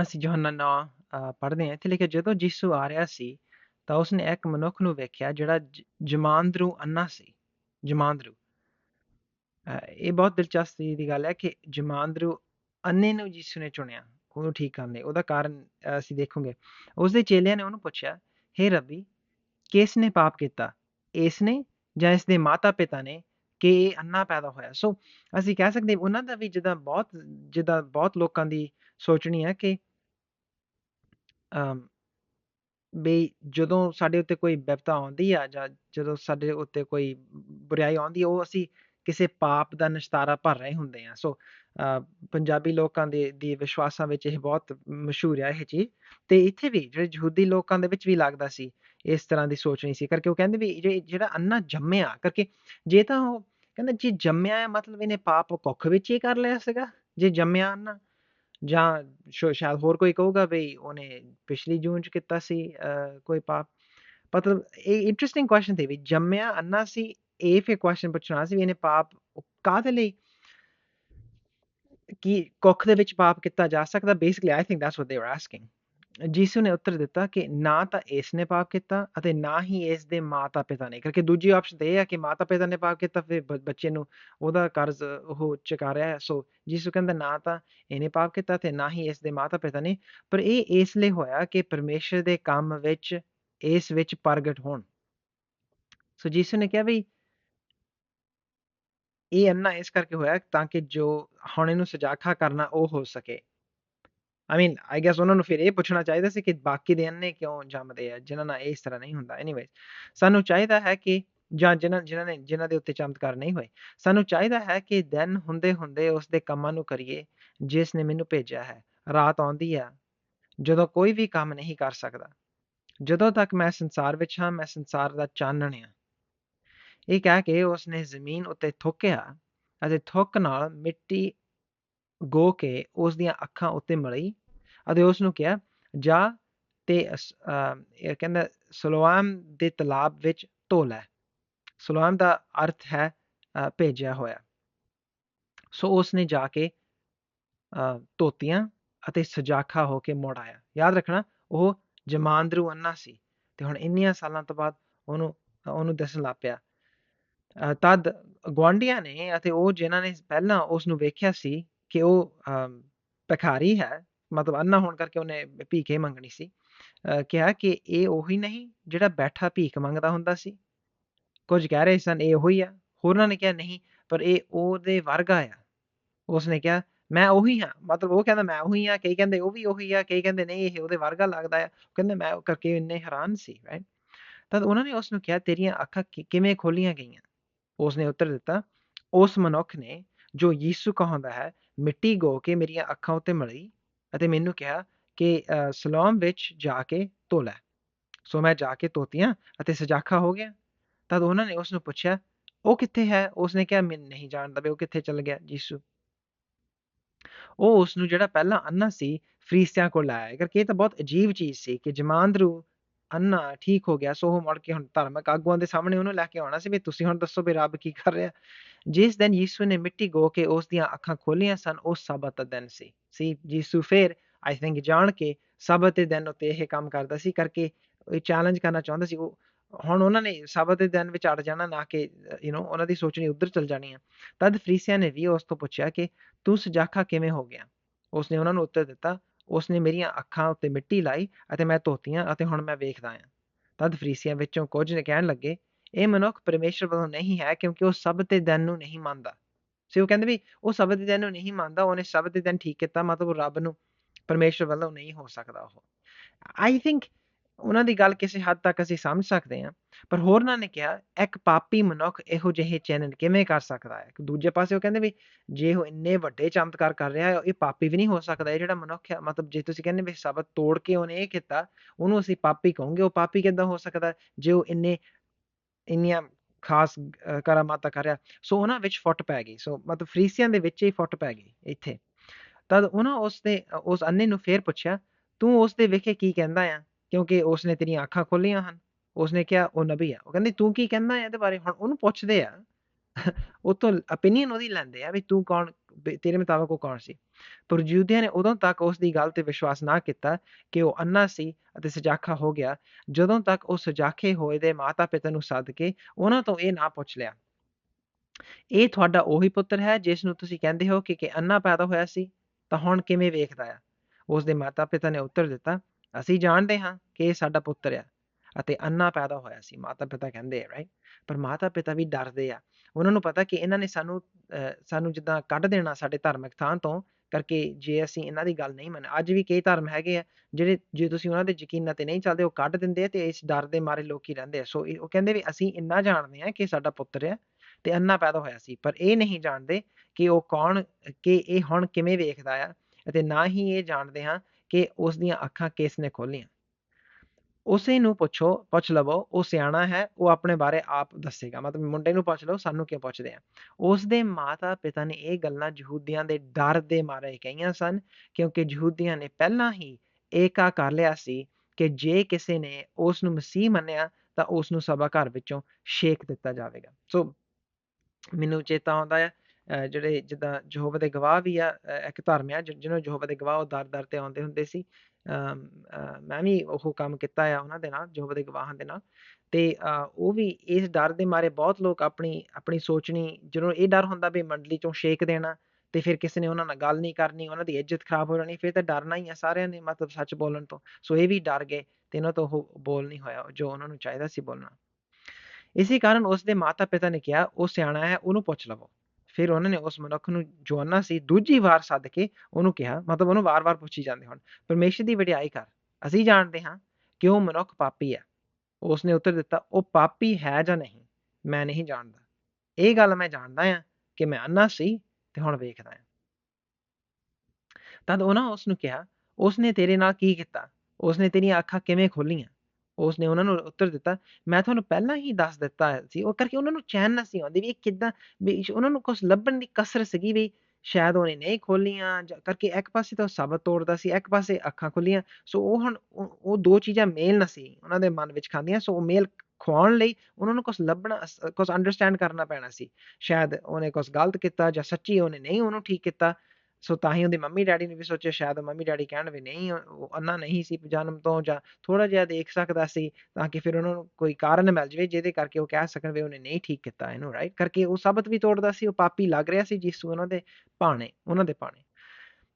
ਹੁਣ ਅਸੀਂ ਯੋਹੰਨਾ 9 ਅ, ਪੜ੍ਹਦੇ ਹਾਂ ਇੱਥੇ ਲਿਖਿਆ ਜਦੋਂ ਯਿਸੂ ਆ ਰਿਹਾ ਸੀ ਤਾਂ ਉਸਨੇ ਇੱਕ ਮਨੁੱਖ ਨੂੰ ਵੇਖਿਆ ਜਿਹੜਾ ਜਮਾਂਦਰੂ ਅੰਨਾ ਸੀ ਜਮਾਂਦਰੂ। ਇਹ ਬਹੁਤ ਦਿਲਚਸਪੀ ਦੀ ਗੱਲ ਹੈ ਕਿ ਜਮਾਂਦਰੂ ਅੰਨੇ ਨੂੰ ਯਿਸੂ ਨੇ ਚੁਣਿਆ ਉਹਨੂੰ ਠੀਕ ਕਰਨ ਲਈ ਉਹਦਾ ਕਾਰਨ ਅਸੀਂ ਦੇਖੋਗੇ। ਉਸਦੇ ਚੇਲਿਆਂ ਨੇ ਉਹਨੂੰ ਪੁੱਛਿਆ ਹੇ ਰੱਬੀ ਕਿਸ ਨੇ ਪਾਪ ਕੀਤਾ? ਇਸ ਨੇ ਜਾਂ ਇਸ ਦੇ ਮਾਤਾ ਪਿਤਾ ਨੇ ਕਿ ਇਹ ਅੰਨਾ ਪੈਦਾ ਹੋਇਆ? ਸੋ ਅਸੀਂ ਕਹਿ ਸਕਦੇ ਉਹਨਾਂ ਦਾ ਵੀ ਜਿੱਦਾਂ ਬਹੁਤ ਜਿੱਦਾਂ ਬਹੁਤ ਲੋਕਾਂ ਦੀ ਸੋਚਣੀ ਹੈ ਕਿ ਅਮ, ਵੀ ਜਦੋਂ ਸਾਡੇ ਉੱਤੇ ਕੋਈ ਵਿਪਤਾ ਆਉਂਦੀ ਆ ਜਾਂ ਜਦੋਂ ਸਾਡੇ ਉੱਤੇ ਕੋਈ ਬੁਰਾਈ ਆਉਂਦੀ ਆ ਉਹ ਅਸੀਂ ਕਿਸੇ ਪਾਪ ਦਾ ਨਿਸਤਾਰਾ ਭਰ ਰਹੇ ਹੁੰਦੇ ਹਾਂ ਸੋ ਅਹ, ਪੰਜਾਬੀ ਲੋਕਾਂ ਦੇ ਦੀ ਵਿਸ਼ਵਾਸਾਂ ਵਿੱਚ ਇਹ ਬਹੁਤ ਮਸ਼ਹੂਰ ਆ ਇਹ ਚੀਜ਼। ਤੇ ਇੱਥੇ ਵੀ ਜਿਹੜੇ ਯਹੂਦੀ ਲੋਕਾਂ ਦੇ ਵਿੱਚ ਵੀ ਲੱਗਦਾ ਸੀ ਇਸ ਤਰ੍ਹਾਂ ਦੀ ਸੋਚ ਨਹੀਂ ਸੀ। ਕਰਕੇ ਉਹ ਕਹਿੰਦੇ ਵੀ ਜੇ- ਜਿਹੜਾ ਅੰਨਾ ਜੰਮਿਆ ਕਰਕੇ ਜੇ ਤਾਂ ਉਹ ਕਹਿੰਦਾ ਜੇ ਜੰਮਿਆ ਹੈ ਮਤਲਬ ਇਹਨੇ ਪਾਪ ਕੁੱਖ ਵਿੱਚ ਹੀ ਕਰ ਲਿਆ ਸੀਗਾ। ਜੇ ਜੰਮਿਆ ਅੰਨਾ ਜਾਂ ਸ਼ੋ- ਸ਼ਾਇਦ ਹੋਰ ਕੋਈ ਕਹੂਗਾ ਵੀ ਉਹਨੇ ਪਿਛਲੀ ਜੂਨ ਚ ਕੀਤਾ ਸੀ ਅਹ, ਕੋਈ ਪਾਪ। ਮਤਲਬ ਇਹ ਇੰਟਰਸਟਿੰਗ ਕੁਐਸਚਨ ਤੇ ਵੀ ਜੰਮਿਆ ਅੰਨਾ ਸੀ ਇਹ ਫਿਰ ਕੁਐਸਚਨ ਪੁੱਛਣਾ ਸੀ ਵੀ ਇਹਨੇ ਪਾਪ ਕਾਹਦੇ ਲਈ? ਕੀ ਕੁੱਖ ਦੇ ਵਿੱਚ ਪਾਪ ਕੀਤਾ ਜਾ ਸਕਦਾ? Basically I think that's what they were asking ਯਿਸੂ ਨੇ ਉੱਤਰ ਦਿੱਤਾ ਕਿ ਨਾ ਤਾਂ ਇਸ ਨੇ ਪਾਪ ਕੀਤਾ ਅਤੇ ਨਾ ਹੀ ਇਸ ਦੇ ਮਾਤਾ ਪਿਤਾ ਨੇ। ਕਿਉਂਕਿ ਦੂਜੀ ਆਪਸ਼ਨ ਤੇ ਇਹ ਹੈ ਕਿ ਮਾਤਾ ਪਿਤਾ ਨੇ ਪਾਪ ਕੀਤਾ, ਫਿਰ ਬੱਚੇ ਨੂੰ ਉਹਦਾ ਕਰਜ਼ ਉਹ ਚੁਕਾ ਰਿਹਾ ਹੈ। ਸੋ ਯਿਸੂ ਕਹਿੰਦਾ ਨਾ ਤਾਂ ਇਹਨੇ ਪਾਪ ਕੀਤਾ ਤੇ ਨਾ ਹੀ ਇਸ ਦੇ ਮਾਤਾ ਪਿਤਾ ਨੇ। ਪਰ ਇਹ ਇਸ ਲਈ ਹੋਇਆ ਕਿ ਪਰਮੇਸ਼ਰ ਦੇ ਕੰਮ ਵਿੱਚ, ਇਸ ਵਿੱਚ ਪ੍ਰਗਟ ਹੋਣ। ਸੋ ਯਿਸੂ ਨੇ ਕਿਹਾ ਵੀ ਇਹ ਅੰਨਾ ਇਸ ਕਰਕੇ ਹੋਇਆ ਤਾਂ ਕਿ ਜੋ ਹੁਣ ਇਹਨੂੰ ਸਜਾਖਾ ਕਰਨਾ ਉਹ ਹੋ ਸਕੇ। ਆਈ ਮੀਨ ਆਈ ਗੈਸ ਉਹਨਾਂ ਨੂੰ ਫਿਰ ਇਹ ਪੁੱਛਣਾ ਚਾਹੀਦਾ ਸੀ ਕਿ ਬਾਕੀ ਦੇ ਅੰਨੇ ਕਿਉਂ ਜੰਮਦੇ ਆ ਜਿਨ੍ਹਾਂ ਨਾਲ ਇਸ ਤਰ੍ਹਾਂ ਨਹੀਂ ਹੁੰਦਾ ਐਨੀਵੇਜ਼ ਸਾਨੂੰ ਚਾਹੀਦਾ ਹੈ ਕਿ ਜਾਂ ਜਿਨ੍ਹਾਂ ਜਿਨ੍ਹਾਂ ਨੇ ਜਿਨ੍ਹਾਂ ਦੇ ਉੱਤੇ ਚਮਤਕਾਰ ਨਹੀਂ ਹੋਏ ਸਾਨੂੰ ਚਾਹੀਦਾ ਹੈ ਕਿ ਦਿਨ ਹੁੰਦੇ ਹੁੰਦੇ ਉਸ ਦੇ ਕੰਮਾਂ ਨੂੰ ਕਰੀਏ ਜਿਸ ਨੇ ਮੈਨੂੰ ਭੇਜਿਆ ਹੈ ਰਾਤ ਆਉਂਦੀ ਆ ਜਦੋਂ ਕੋਈ ਵੀ ਕੰਮ ਨਹੀਂ ਕਰ ਸਕਦਾ ਜਦੋਂ ਤੱਕ ਮੈਂ ਸੰਸਾਰ ਵਿੱਚ ਹਾਂ ਮੈਂ ਸੰਸਾਰ ਦਾ ਚਾਨਣ ਹਾਂ ਇਹ ਕਹਿ ਕੇ ਉਸਨੇ ਜ਼ਮੀਨ ਉੱਤੇ ਥੁੱਕਿਆ ਅਤੇ ਥੁੱਕ ਨਾਲ ਮਿੱਟੀ ਗੋ ਕੇ ਉਸ ਦੀਆਂ ਅੱਖਾਂ ਉੱਤੇ ਮਲੀ ਅਤੇ ਉਸ ਨੂੰ ਕਿਹਾ, ਜਾ ਤੇ ਅਹ ਇਹ ਕਹਿੰਦਾ ਸਲੋਆਮ ਦੇ ਤਲਾਬ ਵਿੱਚ ਧੋ ਲੈ। ਸਲੋਆਮ ਦਾ ਅਰਥ ਹੈ ਭੇਜਿਆ ਹੋਇਆ। ਸੋ ਉਸ ਨੇ ਜਾ ਕੇ, ਅਹ ਧੋਤੀਆਂ ਅਤੇ ਸਜਾਖਾ ਹੋ ਕੇ ਮੁੜ ਆਇਆ। ਯਾਦ ਰੱਖਣਾ, ਉਹ ਜਮਾਂਦਰੂ ਅੰਨਾ ਸੀ ਤੇ ਹੁਣ ਇੰਨੀਆਂ ਸਾਲਾਂ ਤੋਂ ਬਾਅਦ ਉਹਨੂੰ ਉਹਨੂੰ ਦੱਸਣ ਲੱਗ ਪਿਆ। ਅਹ ਤਦ ਗੁਆਂਢੀਆਂ ਨੇ ਅਤੇ ਉਹ ਜਿਨ੍ਹਾਂ ਨੇ ਪਹਿਲਾਂ ਉਸ ਨੂੰ ਵੇਖਿਆ ਸੀ ਕਿ ਉਹ ਭਿਖਾਰੀ ਹੈ, ਮਤਲਬ ਅੰਨਾ ਹੋਣ ਕਰਕੇ ਉਹਨੇ ਭੀਖ ਭੀਖੇ ਮੰਗਣੀ ਸੀ। ਕਿਹਾ ਕਿ ਇਹ ਉਹੀ ਨਹੀਂ ਜਿਹੜਾ ਬੈਠਾ ਭੀਖ ਮੰਗਦਾ ਹੁੰਦਾ ਸੀ। ਕੁਝ ਕਹਿ ਰਹੇ ਸਨ, ਇਹ ਉਹੀ ਆ। ਹੋਰਨਾਂ ਨੇ ਕਿਹਾ, ਨਹੀਂ, ਪਰ ਇਹ ਉਹਦੇ ਵਰਗਾ ਆ। ਉਸਨੇ ਕਿਹਾ, ਮੈਂ ਉਹੀ ਹਾਂ। ਮਤਲਬ ਉਹ ਕਹਿੰਦਾ, ਮੈਂ ਉਹੀ ਹਾਂ। ਕਈ ਕਹਿੰਦੇ, ਉਹ ਵੀ ਉਹੀ ਆ। ਕਈ ਕਹਿੰਦੇ, ਨਹੀਂ, ਇਹ ਉਹਦੇ ਵਰਗਾ ਲੱਗਦਾ ਆ। ਉਹ ਕਹਿੰਦੇ, ਮੈਂ ਉਹ ਕਰਕੇ ਇੰਨੇ ਹੈਰਾਨ ਸੀ। ਰਾਈਟ ਤਦ ਉਹਨਾਂ ਨੇ ਉਸ ਨੂੰ ਕਿਹਾ, ਤੇਰੀਆਂ ਅੱਖਾਂ ਕਿ- ਕਿਵੇਂ ਖੋਲੀਆਂ ਗਈਆਂ? ਉਸਨੇ ਉੱਤਰ ਦਿੱਤਾ, ਉਸ ਮਨੁੱਖ ਨੇ ਜੋ ਯੀਸੂ ਕਹਾਉਂਦਾ ਹੈ ਮਿੱਟੀ ਗੋ ਕੇ ਮੇਰੀਆਂ ਅੱਖਾਂ ਉੱਤੇ ਮਲੀ ਅਤੇ ਮੈਨੂੰ ਕਿਹਾ ਕਿ ਅਹ, ਸਲੋਮ ਵਿੱਚ ਜਾ ਕੇ ਧੋ ਲੈ। ਸੋ ਮੈਂ ਜਾ ਕੇ ਧੋਤੀਆਂ ਅਤੇ ਸਜਾਖਾ ਹੋ ਗਿਆ। ਤਦ ਉਹਨਾਂ ਨੇ ਉਸ ਨੂੰ ਪੁੱਛਿਆ ਉਹ ਕਿੱਥੇ ਹੈ? ਉਸਨੇ ਕਿਹਾ ਮੈਂ ਨਹੀਂ ਜਾਣਦਾ ਵੀ ਉਹ ਕਿੱਥੇ ਚਲ ਗਿਆ ਯੀਸੂ। ਉਹ ਉਸ ਨੂੰ ਜਿਹੜਾ ਪਹਿਲਾਂ ਅੰਨਾ ਸੀ ਫਰੀਸਿਆਂ ਕੋਲ ਲਾਇਆ ਕਰਕੇ ਇਹ ਤਾਂ ਬਹੁਤ ਅਜੀਬ ਚੀਜ਼ ਸੀ ਕਿ ਜਮਾਂਦਰੂ ਅੰਨਾ, ਠੀਕ ਹੋ ਗਿਆ, ਸੋ ਉਹ ਮੁੜ ਕੇ ਹੁਣ ਧਾਰਮਿਕ ਆਗੂਆਂ ਦੇ ਸਾਹਮਣੇ ਉਹਨੂੰ ਲੈ ਕੇ ਆਉਣਾ ਸੀ ਵੀ ਤੁਸੀਂ ਹੁਣ ਦੱਸੋ ਵੀ ਰੱਬ ਕੀ ਕਰ ਰਿਹਾ। ਜਿਸ ਦਿਨ ਯੀਸੂ ਨੇ ਮਿੱਟੀ ਗੋ ਕੇ ਉਸ ਦੀਆਂ ਅੱਖਾਂ ਖੋਲੀਆਂ ਸਨ, ਉਹ ਸਬਤ ਦਿਨ ਸੀ। ਸੀ ਯੀਸੂ ਫਿਰ ਆਈ ਥਿੰਕ ਜਾਣ ਕੇ ਸਬਤ ਦੇ ਦਿਨ ਉੱਤੇ ਇਹ ਕੰਮ ਕਰਦਾ ਸੀ ਕਰਕੇ ਇਹ ਚੈਲੰਜ ਕਰਨਾ ਚਾਹੁੰਦਾ ਸੀ। ਉਹ ਹੁਣ ਉਹਨਾਂ ਨੇ ਸਬਤ ਦੇ ਦਿਨ ਵਿੱਚ ਅੜ ਜਾਣਾ, ਨਾ ਕਿ ਯੂ نو ਉਹਨਾਂ ਦੀ ਸੋਚਣੀ ਉੱਧਰ ਚਲ ਜਾਣੀ ਆ। ਤਦ ਫਰੀਸੀਆਂ ਨੇ ਵੀ ਉਸ ਤੋਂ ਪੁੱਛਿਆ ਕਿ ਤੂੰ ਸਜਾਖਾ ਕਿਵੇਂ ਹੋ ਗਿਆ? ਉਸਨੇ ਉਹਨਾਂ ਨੂੰ ਉੱਤਰ ਦਿੱਤਾ ਉਸਨੇ ਮੇਰੀਆਂ ਅੱਖਾਂ ਉੱਤੇ ਮਿੱਟੀ ਲਾਈ ਅਤੇ ਮੈਂ ਧੋਤੀਆਂ ਅਤੇ ਹੁਣ ਮੈਂ ਵੇਖਦਾ ਹਾਂ ਤਦ ਫਰੀਸੀਆਂ ਵਿੱਚੋਂ ਕੁਝ ਨੇ ਕਹਿਣ ਲੱਗੇ, ਇਹ ਮਨੁੱਖ ਪਰਮੇਸ਼ਰ ਵੱਲੋਂ ਨਹੀਂ ਹੈ ਕਿਉਂਕਿ ਉਹ ਸਭ ਦੇ ਦਿਨ ਨੂੰ ਨਹੀਂ ਮੰਨਦਾ। ਸੋ ਉਹ ਕਹਿੰਦੇ ਵੀ ਉਹ ਸਭ ਦੇ ਦਿਨ ਨੂੰ ਨਹੀਂ ਮੰਨਦਾ, ਉਹਨੇ ਸਭ ਦੇ ਦਿਨ ਠੀਕ ਕੀਤਾ, ਮਤਲਬ ਉਹ ਰੱਬ ਨੂੰ ਪਰਮੇਸ਼ਰ ਵੱਲੋਂ ਨਹੀਂ ਹੋ ਸਕਦਾ ਉਹ। ਆਈ ਥਿੰਕ ਉਹਨਾਂ ਦੀ ਗੱਲ ਕਿਸੇ ਹੱਦ ਤੱਕ ਅਸੀਂ ਸਮਝ ਸਕਦੇ ਹਾਂ। ਪਰ ਹੋਰਨਾਂ ਨੇ ਕਿਹਾ ਇੱਕ ਪਾਪੀ ਮਨੁੱਖ ਇਹੋ ਜਿਹੇ ਚੈਨਲ ਕਿਵੇਂ ਕਰ ਸਕਦਾ ਹੈ? ਦੂਜੇ ਪਾਸੇ ਉਹ ਕਹਿੰਦੇ ਵੀ ਜੇ ਉਹ ਇੰਨੇ ਵੱਡੇ ਚਮਤਕਾਰ ਕਰ ਰਿਹਾ ਹੈ ਇਹ ਪਾਪੀ ਵੀ ਨਹੀਂ ਹੋ ਸਕਦਾ। ਇਹ ਜਿਹੜਾ ਮਨੁੱਖ ਹੈ ਮਤਲਬ ਜੇ ਤੁਸੀਂ ਕਹਿੰਦੇ ਵੀ ਸਬਤ ਤੋੜ ਕੇ ਉਹਨੇ ਇਹ ਕੀਤਾ ਉਹਨੂੰ ਅਸੀਂ ਪਾਪੀ ਕਹੋਗੇ ਉਹ ਪਾਪੀ ਕਿੱਦਾਂ ਹੋ ਸਕਦਾ ਜੇ ਉਹ ਇੰਨੇ ਇੰਨੀਆਂ ਖਾਸ ਅਹ, ਕਰਾਮਾਤਾਂ ਕਰ ਰਿਹਾ। ਸੋ ਉਹਨਾਂ ਵਿੱਚ ਫੁੱਟ ਪੈ ਗਈ। ਸੋ ਮਤਲਬ ਫਰੀਸੀਆਂ ਦੇ ਵਿੱਚ ਹੀ ਫੁੱਟ ਪੈ ਗਈ ਇੱਥੇ। ਤਦ ਉਹਨਾਂ ਉਸ ਦੇ ਉਸ ਅੰਨੇ ਨੂੰ ਫੇਰ ਪੁੱਛਿਆ ਤੂੰ ਉਸ ਦੇ ਵੇਖੇ ਕੀ ਕਹਿੰਦਾ ਆ? ਕਿਉਂਕਿ ਉਸਨੇ ਤੇਰੀਆਂ ਅੱਖਾਂ ਖੋਲੀਆਂ ਹਨ, ਉਸਨੇ ਕਿਹਾ, ਉਹ ਨਬੀ ਆ। ਉਹ ਕਹਿੰਦੀ, ਤੂੰ ਕੀ ਕਹਿੰਦਾ ਆ ਇਹਦੇ ਬਾਰੇ? ਹੁਣ ਉਹਨੂੰ ਪੁੱਛਦੇ ਆ ਉਹ ਤੋਂ opinion ਉਹਦੀ ਲੈਂਦੇ ਆ ਵੀ ਤੂੰ ਕੌਣ ਤੇਰੇ ਮੁਤਾਬਕ ਉਹ ਕੌਣ ਸੀ? ਪਰ ਯਹੂਦੀਆਂ ਨੇ ਉਦੋਂ ਤੱਕ ਉਸ ਦੀ ਗੱਲ ਤੇ ਵਿਸ਼ਵਾਸ ਨਾ ਕੀਤਾ ਕਿ ਉਹ ਅੰਨਾ ਸੀ ਅਤੇ ਸਜਾਖਾ ਹੋ ਗਿਆ। ਜਦੋਂ ਤੱਕ ਉਹ ਸਜਾਖੇ ਹੋਏ ਦੇ ਮਾਤਾ ਪਿਤਾ ਨੂੰ ਸੱਦ ਕੇ ਉਹਨਾਂ ਤੋਂ ਇਹ ਨਾ ਪੁੱਛ ਲਿਆ, ਇਹ ਤੁਹਾਡਾ ਉਹੀ ਪੁੱਤਰ ਹੈ ਜਿਸ ਨੂੰ ਤੁਸੀਂ ਕਹਿੰਦੇ ਹੋ ਕਿ ਕਿ ਅੰਨਾ ਪੈਦਾ ਹੋਇਆ ਸੀ? ਤਾਂ ਹੁਣ ਕਿਵੇਂ ਵੇਖਦਾ ਆ? ਉਸ ਦੇ ਮਾਤਾ ਪਿਤਾ ਨੇ ਉੱਤਰ ਦਿੱਤਾ ਅਸੀਂ ਜਾਣਦੇ ਹਾਂ ਕਿ ਇਹ ਸਾਡਾ ਪੁੱਤਰ ਆ ਅਤੇ ਅੰਨਾ ਪੈਦਾ ਹੋਇਆ ਸੀ ਮਾਤਾ ਪਿਤਾ ਕਹਿੰਦੇ ਆ ਰਾਈਟ ਪਰ ਮਾਤਾ ਪਿਤਾ ਵੀ ਡਰਦੇ ਆ। ਉਹਨਾਂ ਨੂੰ ਪਤਾ ਕਿ ਇਹਨਾਂ ਨੇ ਸਾਨੂੰ ਸਾਨੂੰ ਜਿੱਦਾਂ ਕੱਢ ਦੇਣਾ ਸਾਡੇ ਧਾਰਮਿਕ ਥਾਂ ਤੋਂ ਕਰਕੇ ਜੇ ਅਸੀਂ ਇਹਨਾਂ ਦੀ ਗੱਲ ਨਹੀਂ ਮੰਨ ਅੱਜ ਵੀ ਕਈ ਧਰਮ ਹੈਗੇ ਆ ਜਿਹੜੇ ਜੇ ਤੁਸੀਂ ਉਹਨਾਂ ਦੇ ਯਕੀਨਾਂ ਤੇ ਨਹੀਂ ਚੱਲਦੇ, ਉਹ ਕੱਢ ਦਿੰਦੇ ਆ ਤੇ ਇਸ ਡਰ ਦੇ ਮਾਰੇ ਲੋਕੀ ਰਹਿੰਦੇ ਆ। ਸੋ ਉਹ ਕਹਿੰਦੇ ਵੀ ਅਸੀਂ ਇੰਨਾ ਜਾਣਦੇ ਆ ਕਿ ਸਾਡਾ ਪੁੱਤਰ ਆ ਤੇ ਅੰਨਾ ਪੈਦਾ ਹੋਇਆ ਸੀ, ਪਰ ਇਹ ਨਹੀਂ ਜਾਣਦੇ ਕਿ ਉਹ ਕੌਣ, ਕਿ ਇਹ ਹੁਣ ਕਿਵੇਂ ਵੇਖਦਾ ਆ ਅਤੇ ਨਾ ਹੀ ਇਹ ਜਾਣਦੇ ਹਾਂ ਕਿ ਉਸ ਦੀਆਂ ਅੱਖਾਂ ਕਿਸ ਨੇ ਖੋਲੀਆਂ? ਉਸੇ ਨੂੰ ਪੁੱਛੋ, ਪੁੱਛ ਲਵੋ, ਉਹ ਸਿਆਣਾ ਹੈ, ਉਹ ਆਪਣੇ ਬਾਰੇ ਆਪ ਦੱਸੇਗਾ। ਮਤਲਬ ਮੁੰਡੇ ਨੂੰ ਪੁੱਛ ਲਓ, ਸਾਨੂੰ ਕਿਉਂ ਪੁੱਛਦੇ ਆ? ਉਸ ਦੇ ਮਾਤਾ ਪਿਤਾ ਨੇ ਇਹ ਗੱਲਾਂ ਯਹੂਦੀਆਂ ਦੇ ਡਰ ਦੇ ਮਾਰੇ ਕਹੀਆਂ ਸਨ, ਕਿਉਂਕਿ ਯਹੂਦੀਆਂ ਨੇ ਪਹਿਲਾਂ ਹੀ ਏਕਾ ਕਰ ਲਿਆ ਸੀ ਕਿ ਜੇ ਕਿਸੇ ਨੇ ਉਸ ਨੂੰ ਮਸੀਹ ਮੰਨਿਆ, ਤਾਂ ਉਸ ਨੂੰ ਸਭਾ ਘਰ ਵਿੱਚੋਂ ਛੇਕ ਦਿੱਤਾ ਜਾਵੇਗਾ। ਸੋ ਮੈਨੂੰ ਚੇਤਾ ਆਉਂਦਾ ਹੈ ਜਿਹੜੇ ਜਿੱਦਾਂ ਯਹੋਵਾ ਦੇ ਗਵਾਹ ਵੀ ਆ ਇੱਕ ਧਰਮ ਆ ਜਿਹਨੂੰ ਯਹੋਵਾ ਦੇ ਗਵਾਹ ਉਹ ਦਰ-ਦਰ ਤੇ ਆਉਂਦੇ ਹੁੰਦੇ ਸੀ। ਮੈਂ ਵੀ ਉਹ ਕੰਮ ਕੀਤਾ ਆ ਉਹਨਾਂ ਦੇ ਨਾਲ, ਯਹੋਵਾ ਦੇ ਗਵਾਹਾਂ ਦੇ ਨਾਲ। ਤੇ ਉਹ ਵੀ ਇਸ ਡਰ ਦੇ ਮਾਰੇ ਬਹੁਤ ਲੋਕ ਆਪਣੀ ਆਪਣੀ ਸੋਚਣੀ ਜਦੋਂ ਇਹ ਡਰ ਹੁੰਦਾ ਵੀ ਮੰਡਲੀ ਚੋਂ ਛੇਕ ਦੇਣਾ ਤੇ ਫਿਰ ਕਿਸੇ ਨੇ ਉਹਨਾਂ ਨਾਲ ਗੱਲ ਨਹੀਂ ਕਰਨੀ, ਉਹਨਾਂ ਦੀ ਇੱਜ਼ਤ ਖਰਾਬ ਹੋ ਜਾਣੀ, ਫਿਰ ਤਾਂ ਡਰਨਾ ਹੀ ਆ ਸਾਰਿਆਂ ਨੇ ਮਤਲਬ ਸੱਚ ਬੋਲਣ ਤੋਂ। ਸੋ ਇਹ ਵੀ ਡਰ ਗਏ ਤੇ ਇਹਨਾਂ ਤੋਂ ਉਹ ਬੋਲ ਨਹੀਂ ਹੋਇਆ, ਜੋ ਉਹਨਾਂ ਨੂੰ ਚਾਹੀਦਾ ਸੀ ਬੋਲਣਾ। ਇਸੇ ਕਾਰਨ ਉਸ ਦੇ ਮਾਤਾ ਪਿਤਾ ਨੇ ਕਿਹਾ, ਉਹ ਸਿਆਣਾ ਹੈ, ਉਹਨੂੰ ਪੁੱਛ ਲਵੋ। ਫਿਰ ਉਹਨਾਂ ਨੇ ਉਸ ਮਨੁੱਖ ਨੂੰ ਜੋ ਸੀ ਦੂਜੀ ਵਾਰ ਸੱਦ ਕੇ ਉਹਨੂੰ ਕਿਹਾ, ਮਤਲਬ ਉਹਨੂੰ ਵਾਰ-ਵਾਰ ਪੁੱਛੀ ਜਾਂਦੇ ਹੁਣ, ਪਰਮੇਸ਼ਰ ਦੀ ਵਡਿਆਈ ਕਰ, ਅਸੀਂ ਜਾਣਦੇ ਹਾਂ ਕਿ ਉਹ ਮਨੁੱਖ ਪਾਪੀ ਹੈ। ਉਸ ਨੇ ਉੱਤਰ ਦਿੱਤਾ, ਉਹ ਪਾਪੀ ਹੈ ਜਾਂ ਨਹੀਂ, ਮੈਂ ਨਹੀਂ ਜਾਣਦਾ। ਇਹ ਗੱਲ ਮੈਂ ਜਾਣਦਾ ਹਾਂ ਕਿ ਮੈਂ ਅੰਨਾ ਸੀ ਤੇ ਹੁਣ ਵੇਖਦਾ ਹਾਂ। ਤਦ ਉਹਨਾਂ ਉਸ ਨੂੰ ਕਿਹਾ ਉਸ ਨੇ ਤੇਰੇ ਨਾਲ ਕੀ ਕੀਤਾ? ਉਸ ਨੇ ਤੇਰੀਆਂ ਅੱਖਾਂ ਕਿਵੇਂ ਖੋਲੀਆਂ ਉਸ ਨੇ ਉਹਨਾਂ ਨੂੰ ਉੱਤਰ ਦਿੱਤਾ, ਮੈਂ ਤੁਹਾਨੂੰ ਪਹਿਲਾਂ ਹੀ ਦੱਸ ਦਿੱਤਾ ਸੀ, ਉਹ ਕਰਕੇ ਉਹਨਾਂ ਨੂੰ ਚੈਨ ਨਾ ਸੀ ਆਉਂਦੀ ਵੀ ਇਹ ਕਿੱਦਾਂ ਵੀ ਉਹਨਾਂ ਨੂੰ ਕੁਝ ਲੱਭਣ ਦੀ ਕਸਰ ਸੀਗੀ ਵੀ ਸ਼ਾਇਦ ਉਹਨੇ ਨਹੀਂ ਖੋਲੀਆਂ ਕਰਕੇ ਇੱਕ ਪਾਸੇ ਤਾਂ ਸਬਤ ਤੋੜਦਾ ਸੀ, ਇੱਕ ਪਾਸੇ ਅੱਖਾਂ ਖੁੱਲੀਆਂ ਸੋ ਉਹ ਹੁਣ ਉਹ ਦੋ ਚੀਜ਼ਾਂ ਮੇਲ ਨਾ ਸੀ, ਉਹਨਾਂ ਦੇ ਮਨ ਵਿੱਚ ਖਾਂਦੀਆਂ, ਸੋ ਉਹ ਮੇਲ ਖਵਾਉਣ ਲਈ ਉਹਨਾਂ ਨੂੰ ਕੁਝ ਲੱਭਣਾ ਕੁਝ ਅੰਡਰਸਟੈਂਡ ਕਰਨਾ ਪੈਣਾ ਸੀ, ਸ਼ਾਇਦ ਉਹਨੇ ਕੁਝ ਗਲਤ ਕੀਤਾ ਜਾਂ ਸੱਚੀ ਉਹਨੇ ਨਹੀਂ ਉਹਨੂੰ ਠੀਕ ਕੀਤਾ ਸੋ ਤਾਂ ਹੀ ਉਹਦੇ ਮੰਮੀ ਡੈਡੀ ਨੇ ਵੀ ਸੋਚਿਆ, ਸ਼ਾਇਦ ਮੰਮੀ ਡੈਡੀ ਕਹਿਣ ਵੀ ਨਹੀਂ, ਉਹ ਅੰਨਾ ਨਹੀਂ ਸੀ ਜਨਮ ਤੋਂ ਜਾਂ ਥੋੜਾ ਜਿਹਾ ਦੇਖ ਸਕਦਾ ਸੀ ਤਾਂ ਕਿ ਫਿਰ ਉਹਨਾਂ ਨੂੰ ਕੋਈ ਕਾਰਨ ਮਿਲ ਜਵੇ ਜਿਹਦੇ ਕਰਕੇ ਉਹ ਕਹਿ ਸਕਣ ਵੀ ਉਹਨੇ ਨਹੀਂ ਠੀਕ ਕੀਤਾ ਇਹਨੂੰ ਰਾਈਟ ਕਰਕੇ ਉਹ ਸਬਤ ਵੀ ਤੋੜਦਾ ਸੀ, ਉਹ ਪਾਪੀ ਲੱਗ ਰਿਹਾ ਸੀ ਜਿਸ ਉਹਨਾਂ ਦੇ ਭਾਣੇ, ਉਹਨਾਂ ਦੇ ਭਾਣੇ।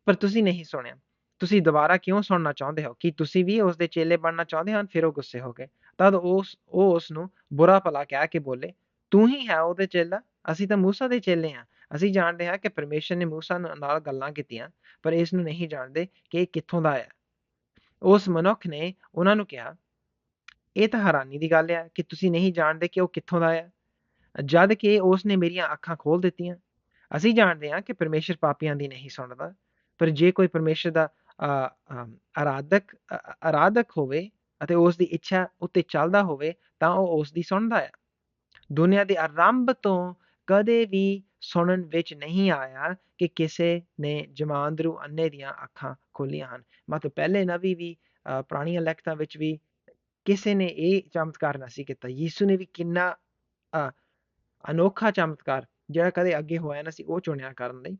ਪਰ ਤੁਸੀਂ ਨਹੀਂ ਸੁਣਿਆ। ਤੁਸੀਂ ਦੁਬਾਰਾ ਕਿਉਂ ਸੁਣਨਾ ਚਾਹੁੰਦੇ ਹੋ? ਕਿ ਤੁਸੀਂ ਵੀ ਉਸ ਦੇ ਚੇਲੇ ਬਣਨਾ ਚਾਹੁੰਦੇ ਹਨ ਫਿਰ ਉਹ ਗੁੱਸੇ ਹੋ ਗਏ। ਤਦ ਉਸ, ਉਹ ਉਸ ਨੂੰ ਬੁਰਾ ਭਲਾ ਕਹਿ ਕੇ ਬੋਲੇ, ਤੂੰ ਹੀ ਹੈ ਉਹਦੇ ਚੇਲਾ? ਅਸੀਂ ਤਾਂ ਮੂਸਾ ਦੇ ਚੇਲੇ ਹਾਂ। ਅਸੀਂ ਜਾਣਦੇ ਹਾਂ ਕਿ ਪਰਮੇਸ਼ਰ ਨੇ ਮੂਸਾ ਨਾਲ ਗੱਲਾਂ ਕੀਤੀਆਂ, ਪਰ ਇਸ ਨੂੰ ਨਹੀਂ ਜਾਣਦੇ ਕਿ ਇਹ ਕਿੱਥੋਂ ਦਾ ਆਇਆ ਉਸ ਮਨੁੱਖ ਨੇ ਉਹਨਾਂ ਨੂੰ ਕਿਹਾ, ਇਹ ਤਾਂ ਹੈਰਾਨੀ ਦੀ ਗੱਲ ਹੈ ਕਿ ਤੁਸੀਂ ਨਹੀਂ ਜਾਣਦੇ ਕਿ ਉਹ ਕਿੱਥੋਂ ਦਾ ਹੈ ਜਦ ਕਿ ਉਸ ਨੇ ਮੇਰੀਆਂ ਅੱਖਾਂ ਖੋਲ ਦਿੱਤੀਆਂ। ਅਸੀਂ ਜਾਣਦੇ ਹਾਂ ਕਿ ਪਰਮੇਸ਼ਰ ਪਾਪੀਆਂ ਦੀ ਨਹੀਂ ਸੁਣਦਾ, ਪਰ ਜੇ ਕੋਈ ਪਰਮੇਸ਼ਰ ਦਾ ਆਰਾਧਕ ਆਰਾਧਕ ਹੋਵੇ ਅਤੇ ਉਸ ਦੀ ਇੱਛਾ ਉੱਤੇ ਚੱਲਦਾ ਹੋਵੇ, ਤਾਂ ਉਹ ਉਸ ਦੀ ਸੁਣਦਾ ਹੈ ਦੁਨੀਆ ਦੇ ਆਰੰਭ ਤੋਂ ਕਦੇ ਵੀ ਸੁਣਨ ਵਿੱਚ ਨਹੀਂ ਆਇਆ ਕਿ ਕਿਸੇ ਨੇ ਜਮਾਂਦਰੂ ਅੰਨੇ ਦੀਆਂ ਅੱਖਾਂ ਖੋਲੀਆਂ ਹਨ। ਮਤਲਬ ਪਹਿਲੇ ਨਵੀ ਵੀ ਪੁਰਾਣੀਆਂ ਲਿਖਤਾਂ ਵਿੱਚ ਵੀ ਕਿਸੇ ਨੇ ਇਹ ਚਮਤਕਾਰ ਨਹੀਂ ਕੀਤਾ। ਯੀਸੂ ਨੇ ਵੀ ਕਿੰਨਾ ਅਨੋਖਾ ਚਮਤਕਾਰ ਜਿਹੜਾ ਕਦੇ ਅੱਗੇ ਹੋਇਆ ਨਾ ਸੀ, ਉਹ ਚੁਣਿਆ ਕਰਨ ਲਈ।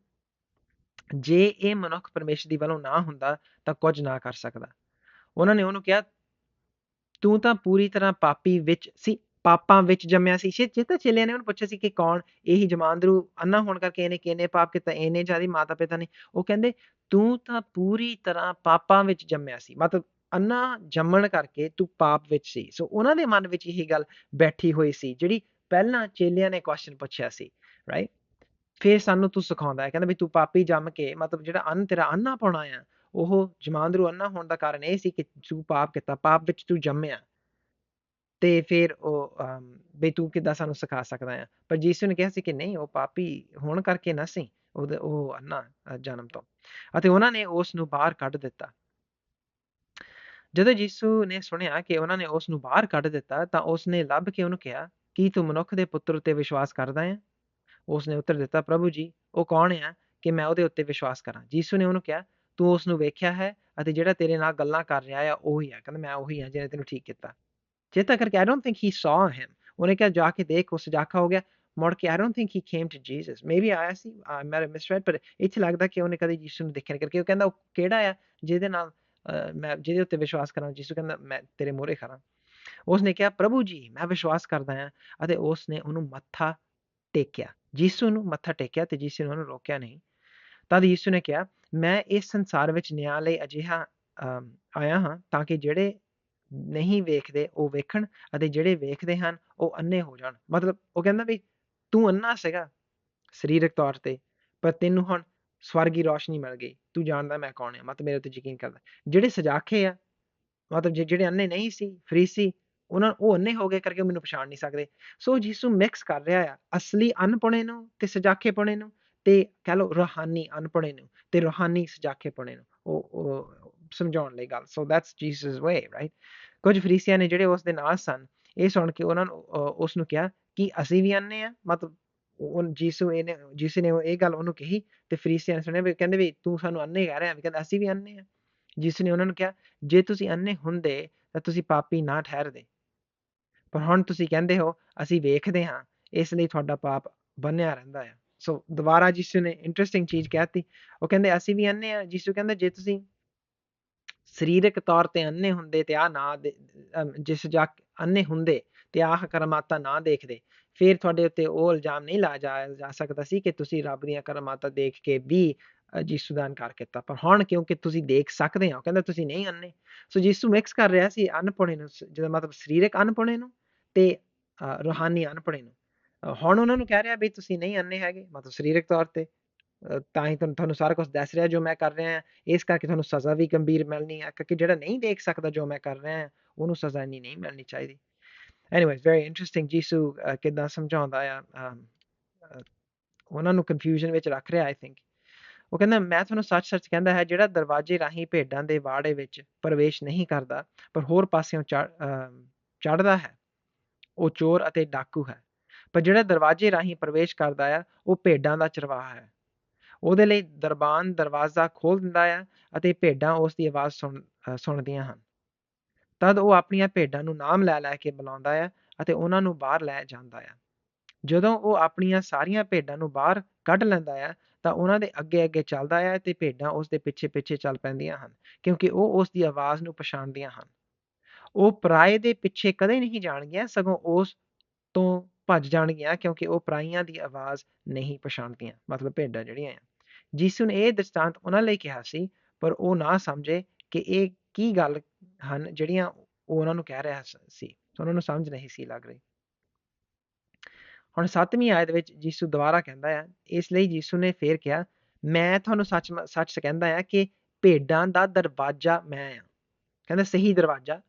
ਜੇ ਇਹ ਮਨੁੱਖ ਪਰਮੇਸ਼ਰ ਦੀ ਵੱਲੋਂ ਨਾ ਹੁੰਦਾ, ਤਾਂ ਕੁਝ ਨਾ ਕਰ ਸਕਦਾ। ਉਹਨਾਂ ਨੇ ਉਹਨੂੰ ਕਿਹਾ, ਤੂੰ ਤਾਂ ਪੂਰੀ ਤਰ੍ਹਾਂ ਪਾਪੀ ਵਿੱਚ ਸੀ। ਪਾਪਾਂ ਵਿੱਚ ਜੰਮਿਆ ਸੀ। ਜੇ ਤਾਂ ਚੇਲਿਆਂ ਨੇ ਉਹਨੂੰ ਪੁੱਛਿਆ ਸੀ ਕਿ ਕੌਣ? ਇਹੀ ਜਮਾਂਦਰੂ ਅੰਨਾ ਹੋਣ ਕਰਕੇ ਇਹਨੇ ਕਿੰਨੇ ਪਾਪ ਕੀਤਾ? ਇਹਨੇ ਜਿਆਦੀ ਮਾਤਾ ਪਿਤਾ ਨੇ। ਉਹ ਕਹਿੰਦੇ, ਤੂੰ ਤਾਂ ਪੂਰੀ ਤਰ੍ਹਾਂ ਪਾਪਾਂ ਵਿੱਚ ਜੰਮਿਆ ਸੀ। ਮਤਲਬ ਅੰਨਾ ਜੰਮਣ ਕਰਕੇ ਤੂੰ ਪਾਪ ਵਿੱਚ ਸੀ। ਸੋ ਉਹਨਾਂ ਦੇ ਮਨ ਵਿੱਚ ਇਹ ਗੱਲ ਬੈਠੀ ਹੋਈ ਸੀ, ਜਿਹੜੀ ਪਹਿਲਾਂ ਚੇਲਿਆਂ ਨੇ ਕੁਐਸਚਨ ਪੁੱਛਿਆ ਸੀ ਰਾਈਟ ਫੇਰ ਸਾਨੂੰ ਤੂੰ ਸਿਖਾਉਂਦਾ ਹੈ। ਕਹਿੰਦਾ ਵੀ ਤੂੰ ਪਾਪੀ ਜੰਮ ਕੇ, ਮਤਲਬ ਜਿਹੜਾ ਅੰਨ ਤੇਰਾ ਅੰਨਾ ਪਾਉਣਾ ਆ, ਉਹ ਜਮਾਂਦਰੂ ਅੰਨਾ ਹੋਣ ਦਾ ਕਾਰਨ ਇਹ ਸੀ ਕਿ ਤੂੰ ਪਾਪ ਕੀਤਾ, ਪਾਪ ਵਿੱਚ ਤੂੰ ਜੰਮਿਆ। ਤੇ ਫਿਰ ਉਹ ਬਈ ਤੂੰ ਕਿੱਦਾਂ ਸਾਨੂੰ ਸਿਖਾ ਸਕਦਾ ਆ? ਪਰ ਯੀਸ਼ੂ ਨੇ ਕਿਹਾ ਸੀ ਕਿ ਨਹੀਂ, ਉਹ ਪਾਪੀ ਹੋਣ ਕਰਕੇ ਨਾ ਸੀ, ਉਹ ਉਹ ਅੰਨਾ ਜਨਮ ਤੋਂ। ਅਤੇ ਉਹਨਾਂ ਨੇ ਉਸ ਨੂੰ ਬਾਹਰ ਕੱਢ ਦਿੱਤਾ। ਜਦੋਂ ਯੀਸ਼ੂ ਨੇ ਸੁਣਿਆ ਕਿ ਉਹਨਾਂ ਨੇ ਉਸ ਨੂੰ ਬਾਹਰ ਕੱਢ ਦਿੱਤਾ, ਤਾਂ ਉਸ ਨੇ ਲੱਭ ਕੇ ਉਹਨੂੰ ਕਿਹਾ, ਕੀ ਤੂੰ ਮਨੁੱਖ ਦੇ ਪੁੱਤਰ ਉੱਤੇ ਵਿਸ਼ਵਾਸ ਕਰਦਾ ਹੈ ਉਸ ਨੇ ਉੱਤਰ ਦਿੱਤਾ, ਪ੍ਰਭੂ ਜੀ, ਉਹ ਕੌਣ ਹੈ ਕਿ ਮੈਂ ਉਹਦੇ ਉੱਤੇ ਵਿਸ਼ਵਾਸ ਕਰਾਂ? ਯੀਸ਼ੂ ਨੇ ਉਹਨੂੰ ਕਿਹਾ, ਤੂੰ ਉਸ ਨੂੰ ਵੇਖਿਆ ਹੈ ਅਤੇ ਜਿਹੜਾ ਤੇਰੇ ਨਾਲ ਗੱਲਾਂ ਕਰ ਰਿਹਾ ਹੈ ਉਹ ਹੀ ਹੈ ਕਹਿੰਦਾ, ਮੈਂ ਉਹੀ ਹਾਂ ਜਿਹਨੇ ਤੈਨੂੰ ਠੀਕ ਕੀਤਾ। ਚੇਤਾ ਕਰਕੇ I don't think he saw him ਉਹਨੇ ਕਿਹਾ ਜਾ ਕੇ ਦੇਖ ਉਸ ਜਾਖਾ ਹੋ ਗਿਆ ਮੁੜ ਕੇ I don't think he came to Jesus maybe ਆਇਆ ਸੀ ਆਈ ਮੈਟ ਮਿਸਰੈਡ ਪਰ ਇੱਥੇ ਲੱਗਦਾ ਕਿ ਉਹਨੇ ਕਦੇ ਯਿਸੂ ਨੂੰ ਦੇਖਿਆ ਕਰਕੇ ਉਹ ਕਹਿੰਦਾ ਉਹ ਕਿਹੜਾ ਆ ਜਿਹਦੇ ਨਾਲ ਮੈਂ ਜਿਹਦੇ ਉੱਤੇ ਵਿਸ਼ਵਾਸ ਕਰਾਂ ਯਿਸੂ ਕਹਿੰਦਾ ਮੈਂ ਤੇਰੇ ਮੂਹਰੇ ਖੜਾ ਉਸਨੇ ਕਿਹਾ ਪ੍ਰਭੂ ਜੀ ਮੈਂ ਵਿਸ਼ਵਾਸ ਕਰਦਾ ਹਾਂ ਅਤੇ ਉਸਨੇ ਉਹਨੂੰ ਮੱਥਾ ਟੇਕਿਆ ਯਿਸੂ ਨੂੰ ਮੱਥਾ ਟੇਕਿਆ ਤੇ ਯਿਸੂ ਨੇ ਉਹਨੂੰ ਰੋਕਿਆ ਨਹੀਂ ਤਦ ਯਿਸੂ ਨੇ ਕਿਹਾ ਮੈਂ ਇਸ ਸੰਸਾਰ ਵਿੱਚ ਨਿਆਂ ਲਈ ਅਜਿਹਾ ਅਮ, ਆਇਆ ਹਾਂ ਤਾਂ ਕਿ ਜਿਹੜੇ ਨਹੀਂ ਵੇਖਦੇ, ਉਹ ਵੇਖਣ ਅਤੇ ਜਿਹੜੇ ਵੇਖਦੇ ਹਨ, ਉਹ ਅੰਨੇ ਹੋ ਜਾਣ। ਮਤਲਬ ਉਹ ਕਹਿੰਦਾ ਵੀ ਤੂੰ ਅੰਨਾ ਸੀਗਾ ਸਰੀਰਕ ਤੌਰ ਤੇ, ਪਰ ਤੈਨੂੰ ਹੁਣ ਸਵਰਗੀ ਰੋਸ਼ਨੀ ਮਿਲ ਗਈ। ਤੂੰ ਜਾਣਦਾ ਮੈਂ ਕੌਣ ਹਾਂ ਮਤਲਬ ਮੇਰੇ ਉੱਤੇ ਯਕੀਨ ਕਰਦਾ। ਜਿਹੜੇ ਸਜਾਖੇ ਆ, ਮਤਲਬ ਜੇ ਜਿਹੜੇ ਅੰਨੇ ਨਹੀਂ ਸੀ, ਫ੍ਰੀ ਸੀ, ਉਹਨਾਂ ਉਹ ਅੰਨੇ ਹੋ ਗਏ ਕਰਕੇ ਉਹ ਮੈਨੂੰ ਪਛਾਣ ਨਹੀਂ ਸਕਦੇ। ਸੋ ਯਿਸੂ ਮਿਕਸ ਕਰ ਰਿਹਾ ਆ, ਅਸਲੀ ਅਨਪੁਣੇ ਨੂੰ ਤੇ ਸਜਾਖੇਪਣੇ ਨੂੰ ਤੇ ਕਹ ਲਓ ਰੂਹਾਨੀ ਅਨਪੁਣੇ ਨੂੰ ਤੇ ਰੂਹਾਨੀ ਸਜਾਖੇਪਣੇ ਨੂੰ। ਉਹ ਸਮਝਾਉਣ ਲਈ ਗੱਲ so that's Jesus way right ਕੁਝ ਫਰੀਸੀਆਂ ਨੇ ਜਿਹੜੇ ਉਸ ਦੇ ਨਾਲ ਸਨ, ਇਹ ਸੁਣ ਕੇ ਉਹਨਾਂ ਨੂੰ ਉਸ ਨੂੰ ਕਿਹਾ ਕਿ ਅਸੀਂ ਵੀ ਅੰਨੇ ਆ ਮਤਲਬ ਉਹ ਯਿਸੂ ਇਹਨੇ ਯਿਸੂ ਨੇ ਇਹ ਗੱਲ ਉਹਨੂੰ ਕਹੀ ਤੇ ਫਰੀਸੀਆਂ ਨੇ ਸੁਣਿਆ ਵੀ ਕਹਿੰਦੇ ਵੀ ਤੂੰ ਸਾਨੂੰ ਅੰਨੇ ਕਹਿ ਰਿਹਾ ਵੀ ਕਹਿੰਦਾ ਅਸੀਂ ਵੀ ਅੰਨੇ ਆ ਯਿਸੂ ਨੇ ਉਹਨਾਂ ਨੂੰ ਕਿਹਾ, ਜੇ ਤੁਸੀਂ ਅੰਨੇ ਹੁੰਦੇ ਤਾਂ ਤੁਸੀਂ ਪਾਪੀ ਨਾ ਠਹਿਰਦੇ। ਪਰ ਹੁਣ ਤੁਸੀਂ ਕਹਿੰਦੇ ਹੋ, ਅਸੀਂ ਵੇਖਦੇ ਹਾਂ, ਇਸ ਲਈ ਤੁਹਾਡਾ ਪਾਪ ਬੰਨਿਆ ਰਹਿੰਦਾ ਹੈ ਸੋ ਦੁਬਾਰਾ ਯਿਸੂ ਨੇ ਇੰਟਰਸਟਿੰਗ ਚੀਜ਼ ਕਹਿਤੀ ਉਹ ਕਹਿੰਦੇ ਅਸੀਂ ਵੀ ਅੰਨੇ ਆ ਜਿਸੂ ਕਹਿੰਦਾ ਜੇ ਤੁਸੀਂ ਸਰੀਰਕ ਤੌਰ ਤੇ ਅੰਨੇ ਹੁੰਦੇ ਤੇ ਆ ਨਾ ਜਿਸ ਜਾ ਅੰਨੇ ਹੁੰਦੇ ਤੇ ਆਹ ਕਰਮਾਤਾ ਨਾ ਦੇਖਦੇ ਫਿਰ ਤੁਹਾਡੇ ਉੱਤੇ ਉਹ ਇਲਜ਼ਾਮ ਨਹੀਂ ਲਾਇਆ ਜਾ ਜਾ ਸਕਦਾ ਸੀ ਕਿ ਤੁਸੀਂ ਰੱਬ ਦੀਆਂ ਕਰਮਾਤਾ ਦੇਖ ਕੇ ਵੀ ਅ, ਦਾ ਇਨਕਾਰ ਕੀਤਾ ਪਰ ਹੁਣ ਕਿਉਂਕਿ ਤੁਸੀਂ ਦੇਖ ਸਕਦੇ ਹੋ ਕਹਿੰਦਾ ਤੁਸੀਂ ਨਹੀਂ ਅੰਨੇ ਸੋ ਯਿਸੂ ਮਿਕਸ ਕਰ ਰਿਹਾ ਸੀ ਅਨਪੁਣੇ ਨੂੰ ਸ- ਜਿਹਦਾ ਮਤਲਬ ਸਰੀਰਕ ਅਨਪੁਣੇ ਨੂੰ ਤੇ ਅ, ਰੂਹਾਨੀ ਅਨਪੜ੍ਹੇ ਨੂੰ। ਹੁਣ ਉਹਨਾਂ ਨੂੰ ਕਹਿ ਰਿਹਾ ਵੀ ਤੁਸੀਂ ਨਹੀਂ ਅੰਨੇ ਹੈਗੇ ਮਤਲਬ ਸਰੀਰਕ ਤੌਰ ਤੇ ਤਾਂ ਹੀ ਤੁਹਾਨੂੰ ਤੁਹਾਨੂੰ ਸਾਰਾ ਕੁਝ ਦੱਸ ਰਿਹਾ ਜੋ ਮੈਂ ਕਰ ਰਿਹਾ ਇਸ ਕਰਕੇ ਤੁਹਾਨੂੰ ਸਜ਼ਾ ਵੀ ਗੰਭੀਰ ਮਿਲਣੀ ਹੈ ਕਿਉਂਕਿ ਜਿਹੜਾ ਨਹੀਂ ਦੇਖ ਸਕਦਾ ਜੋ ਮੈਂ ਕਰ ਰਿਹਾ ਉਹਨੂੰ ਸਜ਼ਾ ਇੰਨੀ ਨਹੀਂ ਮਿਲਣੀ ਚਾਹੀਦੀ। Anyways very interesting Jisoo uh, ਕਿੱਦਾਂ ਸਮਝਾਉਂਦਾ ਆ ਉਹਨਾਂ ਨੂੰ ਕਨਫਿਊਜ਼ਨ ਵਿੱਚ ਰੱਖ ਰਿਹਾ ਆਈ ਥਿੰਕ ਉਹ ਕਹਿੰਦਾ ਮੈਂ ਤੁਹਾਨੂੰ ਸੱਚ-ਸੱਚ ਕਹਿੰਦਾ ਹੈ ਜਿਹੜਾ ਦਰਵਾਜ਼ੇ ਰਾਹੀਂ ਭੇਡਾਂ ਦੇ ਵਾੜੇ ਵਿੱਚ ਪ੍ਰਵੇਸ਼ ਨਹੀਂ ਕਰਦਾ ਪਰ ਹੋਰ ਪਾਸਿਓਂ ਚੜ੍ਹਦਾ ਹੈ ਉਹ ਚੋਰ ਅਤੇ ਡਾਕੂ ਹੈ। ਪਰ ਜਿਹੜਾ ਦਰਵਾਜ਼ੇ ਰਾਹੀਂ ਪ੍ਰਵੇਸ਼ ਕਰਦਾ ਆ ਉਹ ਭੇਡਾਂ ਦਾ ਚਰਵਾਹਾ ਹੈ। ਉਹਦੇ ਲਈ ਦਰਬਾਨ ਦਰਵਾਜ਼ਾ ਖੋਲ ਦਿੰਦਾ ਆ ਅਤੇ ਭੇਡਾਂ ਉਸ ਦੀ ਆਵਾਜ਼ ਸੁਣ ਸੁਣਦੀਆਂ ਹਨ। ਤਦ ਉਹ ਆਪਣੀਆਂ ਭੇਡਾਂ ਨੂੰ ਨਾਮ ਲੈ ਲੈ ਕੇ ਬੁਲਾਉਂਦਾ ਆ ਅਤੇ ਉਹਨਾਂ ਨੂੰ ਬਾਹਰ ਲੈ ਜਾਂਦਾ ਆ। ਜਦੋਂ ਉਹ ਆਪਣੀਆਂ ਸਾਰੀਆਂ ਭੇਡਾਂ ਨੂੰ ਬਾਹਰ ਕੱਢ ਲੈਂਦਾ ਆ, ਤਾਂ ਉਹਨਾਂ ਦੇ ਅੱਗੇ ਅੱਗੇ ਚੱਲਦਾ ਆ ਤੇ ਭੇਡਾਂ ਉਸ ਦੇ ਪਿੱਛੇ ਪਿੱਛੇ ਚੱਲ ਪੈਂਦੀਆਂ ਹਨ, ਕਿਉਂਕਿ ਉਹ ਉਸ ਦੀ ਆਵਾਜ਼ ਨੂੰ ਪਛਾਣਦੀਆਂ ਹਨ। ਉਹ ਪਰਾਏ ਦੇ ਪਿੱਛੇ ਕਦੇ ਨਹੀਂ ਜਾਣਗੀਆਂ, ਸਗੋਂ ਉਸ ਤੋਂ ਭੱਜ ਜਾਣਗੀਆਂ, ਕਿਉਂਕਿ ਉਹ ਪਰਾਈਆਂ ਦੀ ਆਵਾਜ਼ ਨਹੀਂ ਪਛਾਣਦੀਆਂ, ਮਤਲਬ ਭੇਡਾਂ ਜਿਹੜੀਆਂ ਆ। ਯਿਸੂ ਨੇ ਇਹ ਦ੍ਰਿਸ਼ਟਾਂਤ ਉਹਨਾਂ ਲਈ ਕਿਹਾ ਸੀ, ਪਰ ਉਹ ਨਾ ਸਮਝੇ ਕਿ ਇਹ ਕੀ ਗੱਲ ਹਨ ਜਿਹੜੀਆਂ ਉਹ ਉਹਨਾਂ ਨੂੰ ਕਹਿ ਰਿਹਾ ਸੀ, ਸੋ। ਉਹਨਾਂ ਨੂੰ ਸਮਝ ਨਹੀਂ ਸੀ ਲੱਗ ਰਹੀ। ਹੁਣ 7ਵੀਂ ਆਇਤ ਵਿੱਚ ਯਿਸੂ ਦੁਬਾਰਾ ਕਹਿੰਦਾ ਹੈ ਇਸ ਲਈ ਯਿਸੂ ਨੇ ਫੇਰ ਕਿਹਾ, ਮੈਂ ਤੁਹਾਨੂੰ ਸੱਚ ਸੱਚ ਕਹਿੰਦਾ ਹਾਂ ਕਿ ਭੇਡਾਂ ਦਾ ਦਰਵਾਜ਼ਾ ਮੈਂ ਆ। ਕਹਿੰਦਾ ਸਹੀ ਦਰਵਾਜ਼ਾ,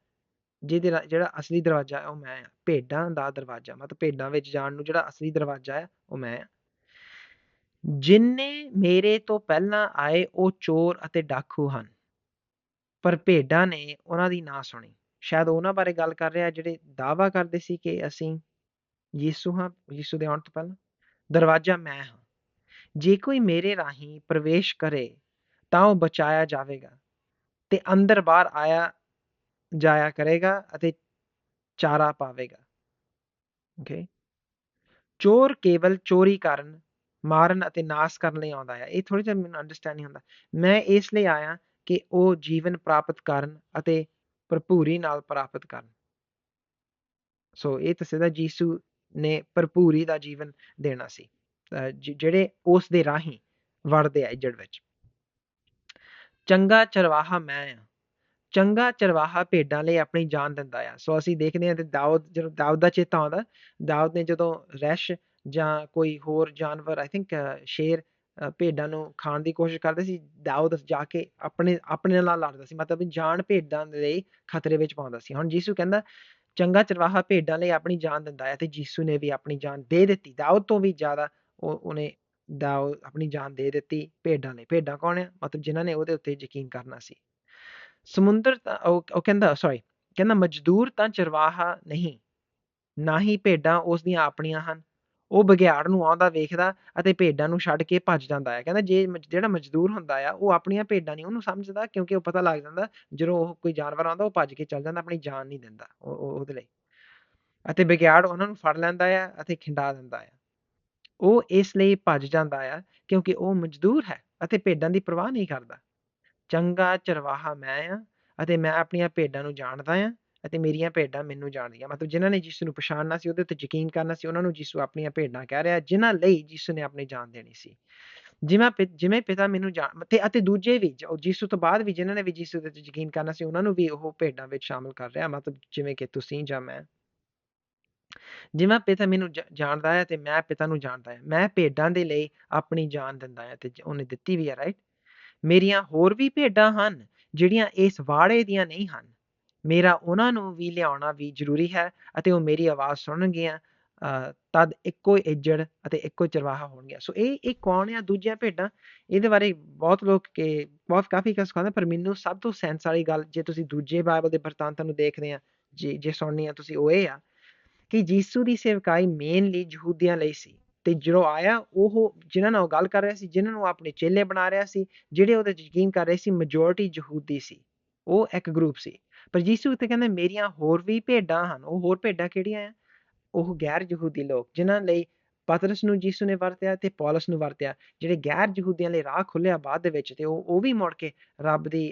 ਜਿਹਦੇ ਰਾ- ਜਿਹੜਾ ਅਸਲੀ ਦਰਵਾਜ਼ਾ ਹੈ ਉਹ ਮੈਂ ਆ। ਭੇਡਾਂ ਦਾ ਦਰਵਾਜ਼ਾ, ਮਤਲਬ ਭੇਡਾਂ ਵਿੱਚ ਜਾਣ ਨੂੰ ਜਿਹੜਾ ਅਸਲੀ ਦਰਵਾਜ਼ਾ ਹੈ ਉਹ ਮੈਂ ਆ। ਜਿਨਨੇ ਮੇਰੇ ਤੋਂ ਪਹਿਲਾਂ ਆਏ ਉਹ ਚੋਰ ਅਤੇ ਡਾਕੂ ਹਨ। ਪਰ ਭੇਡਾਂ ਨੇ ਉਹਨਾਂ ਦੀ ਨਾ ਸੁਣੀ। ਸ਼ਾਇਦ ਉਹਨਾਂ ਬਾਰੇ ਗੱਲ ਕਰ ਰਿਹਾ ਜਿਹੜੇ ਦਾਅਵਾ ਕਰਦੇ ਸੀ ਕਿ ਅਸੀਂ ਯੀਸ਼ੂ ਹਾਂ, ਯੀਸ਼ੂ ਦੇ ਆਉਣ ਤੋਂ ਪਹਿਲਾਂ। ਦਰਵਾਜ਼ਾ, ਮੈਂ ਹਾਂ। ਜੇ ਕੋਈ ਮੇਰੇ ਰਾਹੀਂ ਪ੍ਰਵੇਸ਼ ਕਰੇ, ਤਾਂ ਉਹ ਬਚਾਇਆ ਜਾਵੇਗਾ ਤੇ ਅੰਦਰ ਬਾਹਰ ਆਇਆ, ਜਾਇਆ ਕਰੇਗਾ ਅਤੇ ਚਾਰਾ ਪਾਵੇਗਾ। ਓਕੇ ਚੋਰ ਕੇਵਲ ਚੋਰੀ ਕਰਨ ਮਾਰਨ ਅਤੇ ਨਾਸ ਕਰਨ ਲਈ ਆਉਂਦਾ ਹੈ ਇਹ ਥੋੜੀ ਜਿਹਾ ਮੈਨੂੰ ਅੰਡਰਸਟੈਂਡ ਨਹੀਂ ਹੁੰਦਾ। ਮੈਂ ਇਸ ਲਈ ਆਇਆ ਕਿ ਉਹ ਜੀਵਨ ਪ੍ਰਾਪਤ ਕਰਨ ਅਤੇ ਭਰਪੂਰੀ ਨਾਲ ਪ੍ਰਾਪਤ ਕਰਨ। ਸੋ ਇਹ ਤਾਂ ਸਿੱਧਾ ਨੇ ਭਰਪੂਰੀ ਦਾ ਜੀਵਨ ਦੇਣਾ ਸੀ। ਜਿਹੜੇ ਉਸ ਦੇ ਰਾਹੀਂ ਵੜਦੇ ਆ ਇੱਜੜ ਵਿੱਚ। ਚੰਗਾ ਚਰਵਾਹਾ ਮੈਂ ਆ। ਚੰਗਾ ਚਰਵਾਹਾ ਭੇਡਾਂ ਲਈ ਆਪਣੀ ਜਾਨ ਦਿੰਦਾ ਆ। ਸੋ ਅਸੀਂ ਦੇਖਦੇ ਹਾਂ ਤੇ ਦਾਊਦ, ਜਦੋਂ ਦਾਊਦ ਦਾ ਚੇਤਾ ਆਉਂਦਾ, ਦਾਊਦ ਨੇ ਜਦੋਂ ਰੈਸ਼ ਜਾਂ ਕੋਈ ਹੋਰ ਜਾਨਵਰ ਆਈ ਥਿੰਕ ਸ਼ੇਰ ਭੇਡਾਂ ਨੂੰ ਖਾਣ ਦੀ ਕੋਸ਼ਿਸ਼ ਕਰਦੇ ਸੀ ਦਾਊਦ ਜਾ ਕੇ ਆਪਣੇ ਆਪਣੇ ਨਾਲ ਲੜਦਾ ਸੀ, ਮਤਲਬ ਜਾਨ ਭੇਡਾਂ ਦੇ ਲਈ ਖਤਰੇ ਵਿੱਚ ਪਾਉਂਦਾ ਸੀ। ਹੁਣ ਯੀਸ਼ੂ ਕਹਿੰਦਾ, ਚੰਗਾ ਚਰਵਾਹਾ ਭੇਡਾਂ ਲਈ ਆਪਣੀ ਜਾਨ ਦਿੰਦਾ ਹੈ ਤੇ ਯੀਸ਼ੂ ਨੇ ਵੀ ਆਪਣੀ ਜਾਨ ਦੇ ਦਿੱਤੀ। ਦਾਊਦ ਤੋਂ ਵੀ ਜ਼ਿਆਦਾ ਉਹ, ਉਹਨੇ ਦਾਊਦ ਆਪਣੀ ਜਾਨ ਦੇ ਦਿੱਤੀ ਭੇਡਾਂ ਲਈ। ਭੇਡਾਂ ਕੌਣ ਆ? ਮਤਲਬ ਜਿਨ੍ਹਾਂ ਨੇ ਉਹਦੇ ਉੱਤੇ ਯਕੀਨ ਕਰਨਾ ਸੀ। ਸਮੁੰਦਰ ਤਾਂ, ਉਹ ਉਹ ਕਹਿੰਦਾ ਸੌਰੀ ਕਹਿੰਦਾ ਮਜ਼ਦੂਰ ਤਾਂ ਚਰਵਾਹਾ ਨਹੀਂ, ਨਾ ਹੀ ਭੇਡਾਂ ਉਸ ਦੀਆਂ ਆਪਣੀਆਂ ਹਨ। ਉਹ ਬਗਿਆੜ ਨੂੰ ਆਉਂਦਾ ਵੇਖਦਾ ਅਤੇ ਭੇਡਾਂ ਨੂੰ ਛੱਡ ਕੇ ਭੱਜ ਜਾਂਦਾ ਹੈ ਕਹਿੰਦਾ ਜੇ ਜਿਹੜਾ ਮਜ਼ਦੂਰ ਹੁੰਦਾ ਆ, ਉਹ ਆਪਣੀਆਂ ਭੇਡਾਂ ਨਹੀਂ ਉਹਨੂੰ ਸਮਝਦਾ ਕਿਉਂਕਿ ਉਹ ਪਤਾ ਲੱਗ ਜਾਂਦਾ ਜਦੋਂ ਉਹ ਕੋਈ ਜਾਨਵਰ ਆਉਂਦਾ ਉਹ ਭੱਜ ਕੇ ਚੱਲ ਜਾਂਦਾ, ਆਪਣੀ ਜਾਨ ਨਹੀਂ ਦਿੰਦਾ ਉਹ ਉਹਦੇ ਲਈ। ਅਤੇ ਬਗਿਆੜ ਉਹਨਾਂ ਨੂੰ ਫੜ ਲੈਂਦਾ ਆ ਅਤੇ ਖਿੰਡਾ ਦਿੰਦਾ ਆ। ਉਹ ਇਸ ਲਈ ਭੱਜ ਜਾਂਦਾ ਆ ਕਿਉਂਕਿ ਉਹ ਮਜ਼ਦੂਰ ਹੈ ਅਤੇ ਭੇਡਾਂ ਦੀ ਪਰਵਾਹ ਨਹੀਂ ਕਰਦਾ। ਚੰਗਾ ਚਰਵਾਹਾ ਮੈਂ ਆ ਅਤੇ ਮੈਂ ਆਪਣੀਆਂ ਭੇਡਾਂ ਨੂੰ ਜਾਣਦਾ ਆ ਅਤੇ ਮੇਰੀਆਂ ਭੇਡਾਂ ਮੈਨੂੰ ਜਾਣਦੀਆਂ। ਮਤਲਬ ਜਿਨ੍ਹਾਂ ਨੇ ਯਿਸੂ ਨੂੰ ਪਛਾਣਨਾ ਸੀ, ਉਹਦੇ ਉੱਤੇ ਯਕੀਨ ਕਰਨਾ ਸੀ, ਉਹਨਾਂ ਨੂੰ ਯਿਸੂ ਆਪਣੀਆਂ ਭੇਡਾਂ ਕਹਿ ਰਿਹਾ, ਜਿਨ੍ਹਾਂ ਲਈ ਯਿਸੂ ਨੇ ਆਪਣੀ ਜਾਨ ਦੇਣੀ ਸੀ। ਜਿਵੇਂ ਜਿਵੇਂ ਪਿਤਾ ਮੈਨੂੰ ਜਾਣ ਤੇ, ਅਤੇ ਦੂਜੇ ਵੀ ਯਿਸੂ ਤੋਂ ਬਾਅਦ ਵੀ ਜਿਨ੍ਹਾਂ ਨੇ ਵੀ ਯਿਸੂ ਤੇ ਯਕੀਨ ਕਰਨਾ ਸੀ, ਉਹਨਾਂ ਨੂੰ ਵੀ ਉਹ ਭੇਡਾਂ ਵਿੱਚ ਸ਼ਾਮਲ ਕਰ ਰਿਹਾ। ਮਤਲਬ ਜਿਵੇਂ ਕਿ ਤੁਸੀਂ ਜਾਂ ਮੈਂ। ਜਿਵੇਂ ਪਿਤਾ ਮੈਨੂੰ ਜਾਣਦਾ ਹੈ ਤੇ ਮੈਂ ਪਿਤਾ ਨੂੰ ਜਾਣਦਾ ਹਾਂ। ਮੈਂ ਭੇਡਾਂ ਦੇ ਲਈ ਆਪਣੀ ਜਾਨ ਦਿੰਦਾ ਹਾਂ ਤੇ ਉਹਨੇ ਦਿੱਤੀ ਵੀ ਹੈ ਰਾਈਟ ਮੇਰੀਆਂ ਹੋਰ ਵੀ ਭੇਡਾਂ ਹਨ, ਜਿਹੜੀਆਂ ਇਸ ਵਾੜੇ ਦੀਆਂ ਨਹੀਂ ਹਨ। ਮੇਰਾ ਉਹਨਾਂ ਨੂੰ ਵੀ ਲਿਆਉਣਾ ਵੀ ਜ਼ਰੂਰੀ ਹੈ ਅਤੇ ਉਹ ਮੇਰੀ ਆਵਾਜ਼ ਸੁਣਨਗੀਆਂ ਤਦ ਇੱਕੋ ਇੱਜੜ ਅਤੇ ਇੱਕੋ ਚਰਵਾਹਾ ਹੋਣਗੇ ਸੋ ਇਹ ਇਹ ਕੌਣ ਆ? ਦੂਜੀਆਂ ਭੇਡਾਂ? ਇਹਦੇ ਬਾਰੇ ਬਹੁਤ ਲੋਕ ਕਿ, ਬਹੁਤ ਕਾਫੀ ਕਸ ਕਹਿੰਦੇ ਪਰ ਮੈਨੂੰ ਸਭ ਤੋਂ ਸੈਂਸ ਵਾਲੀ ਗੱਲ, ਜੇ ਤੁਸੀਂ ਦੂਜੇ ਬਾਈਬਲ ਦੇ ਬਰਤਾਂਤਾਂ ਨੂੰ ਦੇਖਦੇ ਆ, ਜੇ ਜੇ ਸੁਣਨੀ ਆ, ਤੁਸੀਂ ਉਹ ਇਹ ਆ ਕਿ ਯੀਸੂ ਦੀ ਸੇਵਕਾਈ ਮੇਨਲੀ ਯਹੂਦੀਆਂ ਲਈ ਸੀ ਤੇ ਜਦੋਂ ਆਇਆ, ਉਹ ਜਿਨ੍ਹਾਂ ਨਾਲ ਉਹ ਗੱਲ ਕਰ ਰਿਹਾ ਸੀ, ਜਿਨ੍ਹਾਂ ਨੂੰ ਆਪਣੇ ਚੇਲੇ ਬਣਾ ਰਿਹਾ ਸੀ, ਜਿਹੜੇ ਉਹਦੇ ਯਕੀਨ ਕਰ ਰਹੇ ਸੀ ਮੈਜੋਰਟੀ ਯਹੂਦੀ ਸੀ। ਉਹ ਇੱਕ ਗਰੁੱਪ ਸੀ। ਪਰ ਯੀਸੂ ਤੇ ਕਹਿੰਦੇ ਮੇਰੀਆਂ ਹੋਰ ਵੀ ਭੇਡਾਂ ਹਨ, ਉਹ ਹੋਰ ਭੇਡਾਂ ਕਿਹੜੀਆਂ ਆ? ਉਹ ਗੈਰ ਯਹੂਦੀ ਲੋਕ, ਜਿਨ੍ਹਾਂ ਲਈ ਪਤਰਸ ਨੂੰ ਯੀਸੂ ਨੇ ਵਰਤਿਆ ਤੇ ਪੌਲਸ ਨੂੰ ਵਰਤਿਆ, ਜਿਹੜੇ ਗੈਰ ਯਹੂਦੀਆਂ ਲਈ ਰਾਹ ਖੁੱਲਿਆ ਬਾਅਦ ਦੇ ਵਿੱਚ ਤੇ ਉਹ ਉਹ ਵੀ ਮੁੜ ਕੇ ਰੱਬ ਦੀ